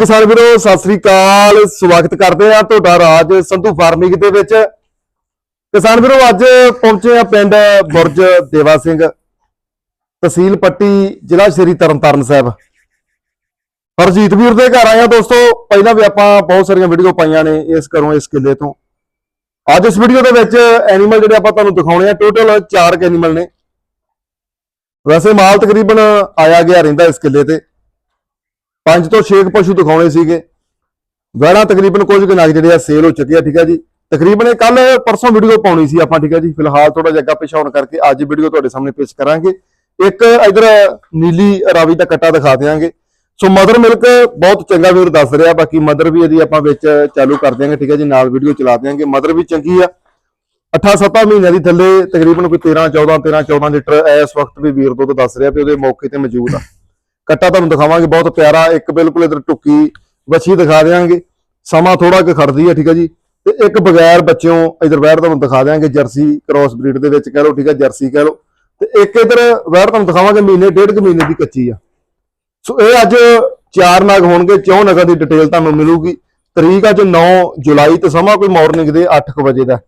ਕਿਸਾਨ ਵੀਰੋ, ਸਤਿ ਸ੍ਰੀ ਅਕਾਲ। ਸਵਾਗਤ ਕਰਦੇ ਆ ਤੁਹਾਡਾ ਰਾਜ ਸੰਧੂ ਫਾਰਮਿੰਗ ਦੇ ਵਿੱਚ। ਕਿਸਾਨ ਵੀਰੋ, ਅੱਜ ਪਹੁੰਚੇ ਆ ਪਿੰਡ ਬੁਰਜ ਦੇਵਾ ਸਿੰਘ, ਤਹਿਸੀਲ ਪੱਟੀ, ਜ਼ਿਲ੍ਹਾ ਸ਼੍ਰੀ ਤਰਨਤਾਰਨ ਸਾਹਿਬ। ਹਰਜੀਤ ਵੀਰ ਦੇ ਘਰ ਆਏ ਆ ਦੋਸਤੋ। ਪਹਿਲਾਂ ਵੀ ਆਪਾਂ ਬਹੁਤ ਸਾਰੀਆਂ ਵੀਡੀਓ ਪਾਈਆਂ ਨੇ ਇਸ ਘਰੋਂ, ਇਸ ਕਿੱਲੇ ਤੋਂ। ਅੱਜ ਇਸ ਵੀਡੀਓ ਦੇ ਵਿੱਚ ਐਨੀਮਲ ਜਿਹੜੇ ਆਪਾਂ ਤੁਹਾਨੂੰ ਦਿਖਾਉਣੇ ਆ ਟੋਟਲ 4 ਐਨੀਮਲ ਨੇ। ਵੈਸੇ ਮਾਲ ਤਕਰੀਬਨ ਆਇਆ ਗਿਆ ਰਹਿੰਦਾ ਇਸ ਕਿੱਲੇ ਤੇ। ਪੰਜ ਤੋਂ 6 ਪਸ਼ੂ ਦਿਖਾਉਣੇ ਸੀਗੇ। ਵੈੜਾਂ ਤਕਰੀਬਨ ਕੁਝ ਕੁ ਨਗ ਜਿਹੜੇ ਆ ਸੇਲ ਹੋ ਚੁੱਕੇ ਆ, ਠੀਕ ਆ ਜੀ। ਤਕਰੀਬਨ ਇਹ ਕੱਲ ਪਰਸੋਂ ਵੀਡੀਓ ਪਾਉਣੀ ਸੀ ਆਪਾਂ, ਠੀਕ ਆ ਜੀ। ਫਿਲਹਾਲ ਥੋੜਾ ਜਿਹਾ ਅੱਗਾ ਪਿਛਾ ਹੋਣ ਕਰਕੇ ਅੱਜ ਵੀਡੀਓ ਤੁਹਾਡੇ ਸਾਹਮਣੇ ਪੇਸ਼ ਕਰਾਂਗੇ। ਇੱਕ ਇਧਰ ਨੀਲੀ ਰਾਵੀ ਦਾ ਕੱਟਾ ਦਿਖਾ ਦਿਆਂਗੇ। ਸੋ ਮਦਰ ਮਿਲਕ ਬਹੁਤ ਚੰਗਾ ਵੀਰ ਦੱਸ ਰਿਹਾ, ਬਾਕੀ ਮਦਰ ਵੀ ਇਹਦੀ ਆਪਾਂ ਵਿੱਚ ਚਾਲੂ ਕਰ ਦਿਆਂਗੇ, ਠੀਕ ਹੈ ਜੀ। ਨਾਲ ਵੀਡੀਓ ਚਲਾ ਦਿਆਂਗੇ। ਮਦਰ ਵੀ ਚੰਗੀ ਆ। 8-7 ਮਹੀਨਿਆਂ ਦੀ ਥੱਲੇ ਤਕਰੀਬਨ ਕੋਈ 13 14 13 14 ਲੀਟਰ ਇਸ ਵਕਤ ਵੀ ਵੀਰ ਦੁੱਧ ਦੱਸ ਰਿਹਾ ਵੀ ਉਹਦੇ ਮੌਕੇ ਤੇ ਮੌਜੂਦ ਆ। ਕੱਟਾ ਤੁਹਾਨੂੰ ਦਿਖਾਵਾਂਗੇ, ਬਹੁਤ ਪਿਆਰਾ, ਇੱਕ ਬਿਲਕੁਲ ਇਧਰ ਟੁੱਕੀ ਵੱਛੀ ਦਿਖਾ ਦਿਆਂਗੇ। ਸਮਾਂ ਥੋੜਾ ਕੁ ਖੜਦੀ ਹੈ ਠੀਕ ਹੈ ਜੀ। ਤੇ ਇੱਕ ਬਗੈਰ ਬੱਚਿਓਂ ਇਧਰ ਵੈਰ ਤੁਹਾਨੂੰ ਦਿਖਾ ਦਿਆਂਗੇ, ਜਰਸੀ ਕ੍ਰਾਸ ਬਰੀਡ ਦੇ ਵਿੱਚ ਕਹਿ ਲਓ, ਠੀਕ ਹੈ ਜਰਸੀ ਕਹਿ ਲਓ। ਤੇ ਇੱਕ ਇਧਰ ਵੈਰ ਤੁਹਾਨੂੰ ਦਿਖਾਵਾਂਗੇ, ਮਹੀਨੇ, ਡੇਢ ਕੁ ਮਹੀਨੇ ਦੀ ਕੱਚੀ ਆ। ਸੋ ਇਹ ਅੱਜ ਚਾਰ ਨਗ ਹੋਣਗੇ, ਚੌਂ ਨਗਾਂ ਦੀ ਡਿਟੇਲ ਤੁਹਾਨੂੰ ਮਿਲੂਗੀ। ਤਰੀਕ ਅੱਜ 9 ਜੁਲਾਈ ਤੇ ਸਮਾਂ ਕੋਈ ਮਾਰਨਿੰਗ ਦੇ 8:00 ਵਜੇ ਦਾ।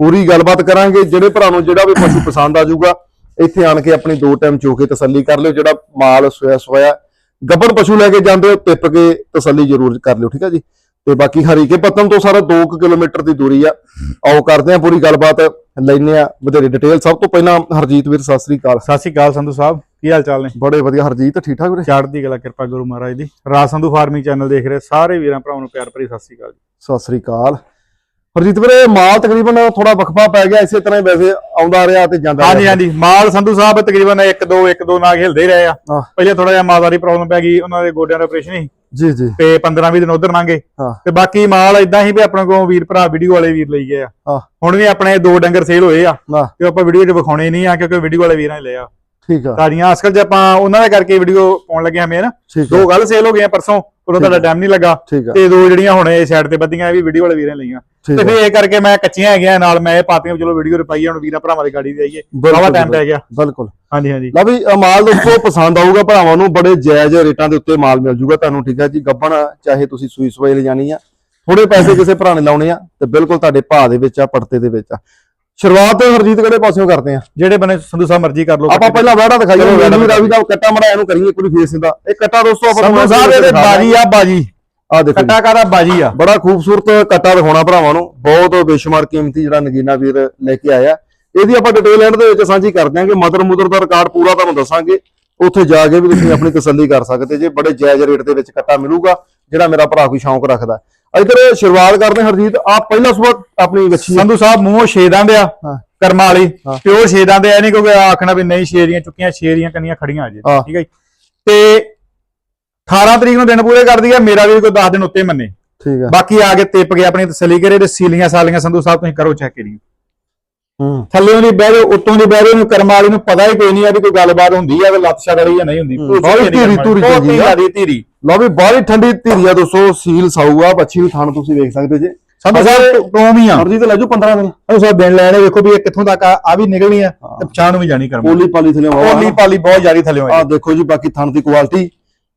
ਪੂਰੀ ਗੱਲਬਾਤ ਕਰਾਂਗੇ, ਜਿਹੜੇ ਭਰਾ ਨੂੰ ਜਿਹੜਾ ਵੀ ਪਸ਼ੂ ਪਸੰਦ ਆ ਜਾਊਗਾ ਇੱਥੇ ਆਣ ਕੇ ਆਪਣੀ ਦੋ ਟਾਈਮ ਚੋ ਕੇ ਤਸੱਲੀ ਕਰ ਲਿਓ ਜਿਹੜਾ ਮਾਲ ਸੋਇਆ ਸੋਇਆ ਗੱਬੜ ਪਸ਼ੂ ਲੈ ਕੇ ਜਾਂਦੇ ਹੋ ਟਿੱਪ ਕੇ ਤਸੱਲੀ ਜ਼ਰੂਰ ਕਰ ਲਿਓ ਠੀਕ ਹੈ ਜੀ? ਤੇ ਬਾਕੀ ਹਰੀਕੇ ਪੱਤਨ ਤੋਂ ਸਾਰਾ 2 ਕਿਲੋਮੀਟਰ ਦੀ ਦੂਰੀ ਆ। ਆਓ ਕਰਦੇ ਆ ਪੂਰੀ ਗੱਲਬਾਤ ਲੈਨੇ ਆ ਵਧੇਰੇ ਡਿਟੇਲ ਸਭ ਤੋਂ ਪਹਿਲਾਂ ਹਰਜੀਤ ਵੀਰ ਸਤਿ ਸ੍ਰੀ ਅਕਾਲ। ਸਤਿ ਸ਼੍ਰੀ ਅਕਾਲ ਸੰਧੂ ਸਾਹਿਬ ਕੀ ਹਾਲ ਚਾਲ ਨੇ? ਬੜੇ ਵਧੀਆ ਹਰਜੀਤ ਠੀਕ ਠਾਕ ਵੀਰੇ? ਚੜ੍ਹਦੀ ਕਲਾ ਕਿਰਪਾ ਗੁਰੂ ਮਹਾਰਾਜ ਦੀ। ਰਾਜ ਸੰਧੂ ਫਾਰਮਿੰਗ ਚੈਨਲ ਦੇਖ ਰਹੇ ਸਾਰੇ ਵੀਰਾਂ ਭਰਾਵਾਂ ਨੂੰ ਪਿਆਰ ਭਰੀ ਸਤਿ ਸ਼੍ਰੀ ਅਕਾਲ ਜੀ। ਸਤਿ ਸ੍ਰੀ ਅਕਾਲ। ਹਰਜੀਤ ਵੀਰੇ ਮਾਲ ਤਕਰੀਬਨ ਥੋੜਾ ਵਕਫਾ ਪੈ ਗਿਆ ਇਸੇ ਤਰ੍ਹਾਂ ਹੀ ਵੈਸੇ ਆਉਂਦਾ ਰਿਹਾ ਤੇ ਜਾਂਦਾ ਹਾਂਜੀ ਰਿਹਾ। ਹਾਂਜੀ ਮਾਲ ਸੰਧੂ ਸਾਹਿਬ ਤਕਰੀਬਨ 1 2 1 2 ਨਾਗ ਹਿਲਦੇ ਹੀ ਰਹੇ ਆ। ਹਾਂ। ਪਹਿਲੇ ਥੋੜਾ ਜਿਹਾ ਮਾਲਦਾਰੀ ਪ੍ਰੋਬਲਮ ਪੈ ਗਈ ਉਹਨਾਂ ਦੇ ਗੋਡਿਆਂ ਦਾ ਆਪਰੇਸ਼ਨ ਸੀ। ਜੀ ਜੀ। ਤੇ 15 20 ਦਿਨ ਉਧਰ ਲੰਘੇ ਹਾਂ। ਤੇ ਬਾਕੀ ਮਾਲ ਇਦਾਂ ਹੀ ਵੀ ਆਪਣੇ ਕੋਲ ਵੀਰ ਭਰਾ ਵੀਡੀਓ ਵਾਲੇ ਵੀਰ ਲਈ ਗਏ ਆ। ਹਾਂ। ਹੁਣ ਵੀ ਆਪਣੇ ਦੋ ਡੰਗਰ ਸੇਲ ਹੋਏ ਆ। ਤੇ ਆਪਾਂ ਵੀਡੀਓ 'ਚ ਵਿਖਾਉਣੇ ਨਹੀਂ ਆ ਕਿਉਂਕਿ ਵੀਡੀਓ ਵਾਲੇ ਵੀਰਾਂ ਨੇ ਲਿਆ। ਠੀਕ ਆ। ਤਾਰੀਆਂ ਅਸਕਲ 'ਚ ਆਪਾਂ ਉਹਨਾਂ ਦੇ ਕਰਕੇ ਵੀਡੀਓ ਪਾਉਣ ਲੱਗੇ ਹਮੇ ਨਾ ਦੋ ਗੱਲ ਸੇਲ ਹੋ ਗਈਆਂ ਪਰਸੋਂ ਉਦੋਂ ਤੁਹਾਡਾ ਟਾਈਮ ਨਹੀਂ ਲੱਗਾ। ਤੇ ਦੋ ਜਿਹੜੀਆਂ ਹੁਣ ਇਹ ਸਾਈਡ ਤੇ ਬੱਦੀਆਂ ਇਹ ਵੀ ਵੀਡੀਓ ਵਾਲੇ ਵੀਰਾਂ ਲਈਆਂ। ਤੇ ਫਿਰ ਇਹ ਕਰਕੇ ਮੈਂ ਕੱਚੀਆਂ ਹੈਗੀਆਂ ਨਾਲ ਮੈਂ ਇਹ ਪਾਤੀਆਂ ਚਲੋ ਵੀਡੀਓ ਤੇ ਪਾਈ ਆ, ਹੁਣ ਵੀਰਾਂ ਭਰਾਵਾਂ ਦੀ ਗਾੜੀ ਦੇ ਆਈਏ। ਬਾਵਾ ਟਾਈਮ ਪੈ ਗਿਆ। ਬਿਲਕੁਲ ਹਾਂਜੀ ਹਾਂਜੀ। ਲਓ ਵੀ ਮਾਲ ਦੋਸਤੋ ਪਸੰਦ ਆਊਗਾ ਭਰਾਵਾਂ ਨੂੰ ਬੜੇ ਜਾਇਜ਼ ਰੇਟਾਂ ਦੇ ਉੱਤੇ ਮਾਲ ਮਿਲ ਜੂਗਾ ਤੁਹਾਨੂੰ ਠੀਕ ਹੈ ਜੀ? ਗੱਬਣ ਚਾਹੇ ਤੁਸੀਂ ਸੂਈ ਸਵਾਈ ਲੈ ਜਾਣੀ ਆ ਥੋੜੇ ਪੈਸੇ ਕਿਸੇ ਭਰਾ ਨੇ ਲਾਉਣੇ ਆ ਤੇ ਬਿਲਕੁਲ ਤੁਹਾਡੇ ਭਾਅ ਦੇ ਵਿੱਚ ਆ ਪੜਤੇ ਦੇ ਵਿੱਚ ਆ। ਸ਼ੁਰੂਆਤ ਹਰਜੀਤ ਕਿਹੜੇ ਪਾਸਿਓਂ ਕਰਦੇ ਆ? ਜਿਹੜੇ ਬਨੇ ਸੰਧੂ ਸਾਹਿਬ ਮਰਜ਼ੀ ਕਰ ਲਓ ਆਪਾਂ ਪਹਿਲਾਂ ਵਾੜਾ ਦਿਖਾਈਏ ਮੈਨੂੰ ਰਵੀ ਦਾ ਕੱਟਾ ਮੜਾ ਇਹਨੂੰ ਕਰੀਏ ਕੋਈ ਫੇਸ ਦਾ ਇਹ ਕੱਟਾ ਦੋਸਤੋ ਆਪਾਂ ਸੰਧੂ ਸਾਹਿਬ ਇਹਦੇ ਬਾਜੀ ਆ ਬਾਜੀ। ਆ ਦੇਖੋ। ਕੱਟਾ ਕਾਰਾ ਬਾਜੀ ਆ? ਬੜਾ ਖੂਬਸੂਰਤ ਕੱਟਾ ਦਿਖਾਉਣਾ ਭਰਾਵਾਂ ਨੂੰ। ਬਹੁਤ ਬੇਸ਼ੁਮਾਰ ਕੀਮਤੀ ਜਿਹੜਾ ਨਗੀਨਾ ਵੀਰ ਲੈ ਕੇ ਆਇਆ। ਇਹਦੀ ਆਪਾਂ ਡਿਟੇਲ ਐਂਡ ਦੇ ਵਿੱਚ ਸਾਂਝੀ ਕਰ ਦਿਆਂਗੇ ਮਦਰ ਮੁਦਰ ਦਾ ਰਿਕਾਰਡ ਪੂਰਾ ਤੁਹਾਨੂੰ ਦੱਸਾਂਗੇ। ਉੱਥੇ ਜਾ ਕੇ ਵੀ ਤੁਸੀਂ ਆਪਣੀ ਤਸੱਲੀ ਕਰ ਸਕਦੇ ਜੇ। ਬੜੇ ਜਾਇਜ਼ ਰੇਟ ਦੇ ਵਿੱਚ ਕੱਟਾ ਮਿਲੂਗਾ ਜਿਹੜਾ ਮੇਰਾ ਭਰਾ ਕੋਈ ਸ਼ੌਂਕ ਰੱਖਦਾ। ਇੱਧਰ ਸ਼ੁਰੂਆਤ ਕਰਦੇ ਹਾਂ ਹਰਜੀਤ ਆ ਪਹਿਲਾ ਸਬਕ ਆਪਣੀ ਵੱਛੀ ਸੰਧੂ ਸਾਹਿਬ ਮੂੰਹੋਂ ਛੇਦਾਂ ਦੇ ਆ ਹਾਂ। ਕਰਮਾਂ ਵਾਲੀ। ਹਾਂ। ਪਿਓਰ ਛੇਦਾਂ ਦੇ ਐ ਨਹੀਂ ਕਿਉਂਕਿ ਆਖਣਾ ਵੀ ਨਹੀਂ ਛੇਰੀਆਂ ਚੁੱਕੀਆਂ ਛੇਰੀਆਂ ਕੰਨੀਆਂ ਖੜੀਆਂ ਅਜੇ। ਹਾਂ। ਠੀਕ ਹੈ ਤੇ 18 ਤਰੀਕ ਨੂੰ ਦਿਨ ਪੂਰੇ ਕਰਦੀ ਆ ਮੇਰਾ ਵੀ ਕੋਈ 10 ਦਿਨ ਉੱਤੇ ਮੰਨੇ। ਠੀਕ ਆ। ਬਾਕੀ ਆ ਕੇ ਤਿਪ ਕੇ ਆਪਣੀ ਤਸੱਲੀ ਕਰੇ ਤੇ ਸੀਲੀਆਂ ਸਾਲੀਆਂ ਸੰਧੂ ਸਾਹਿਬ ਤੁਸੀਂ ਕਰੋ ਚੈੱਕ ਕਰੀ ਹੂੰ ਥੱਲੇੋਂ ਦੀ ਬਹਿ ਜਾਓ ਉੱਤੋਂ ਦੀ ਬਹਿ ਜਾਓ ਨੂੰ ਕਰਮ ਵਾਲੀ ਨੂੰ ਪਤਾ ਹੀ ਕੋਈ ਨਹੀਂ ਆ ਵੀ ਕੋਈ ਗੱਲਬਾਤ ਹੁੰਦੀ ਆ ਵੀ ਲੱਤ ਛੜ ਵਾਲੀ ਜਾਂ ਨਹੀਂ ਹੁੰਦੀ। ਨਹੀਂ ਧੀਰੀ ਧੂਰੀ ਬਹੁਤ ਚੰਗੀ ਆ। ਧੀਰੀ ਧੀਰੀ। ਲਓ ਵੀ ਬਾਹਲੀ ਠੰਡੀ ਧੀਰੀਆ ਦੋਸਤੋ ਸੀਲ ਸਾਊ ਆ ਬੱਚੀ ਨੂੰ ਥਣ ਤੁਸੀਂ ਵੇਖ ਸਕਦੇ ਜੇ। ਸੰਧੂ ਸਾਹਿਬ ਟੋਮ ਹੀ ਆ। ਹਰਜੀਤ ਲੈ ਜਾਓ 15 ਦਿਨ। ਸੰਧੂ ਸਾਹਿਬ ਦਿਨ ਲੈਣੇ ਵੇਖੋ ਵੀ ਇਹ ਕਿੱਥੋਂ ਤੱਕ ਆ ਆਹ ਵੀ ਨਿਕਲਣੀ ਆ ਤੇ ਪਛਾਣ ਵੀ ਜਾਣੀ ਕਰਮ ਪੋਲੀ ਪਾਲੀ ਥਲੇ ਪੋਲੀ ਪਾਲੀ ਬਹੁਤ ਜ਼ਿਆਦੀ ਥੱਲੇ ਆ ਦੇਖੋ ਜੀ ਬਾਕੀ ਥਣ ਦੀ ਕੁਆਲਿਟੀ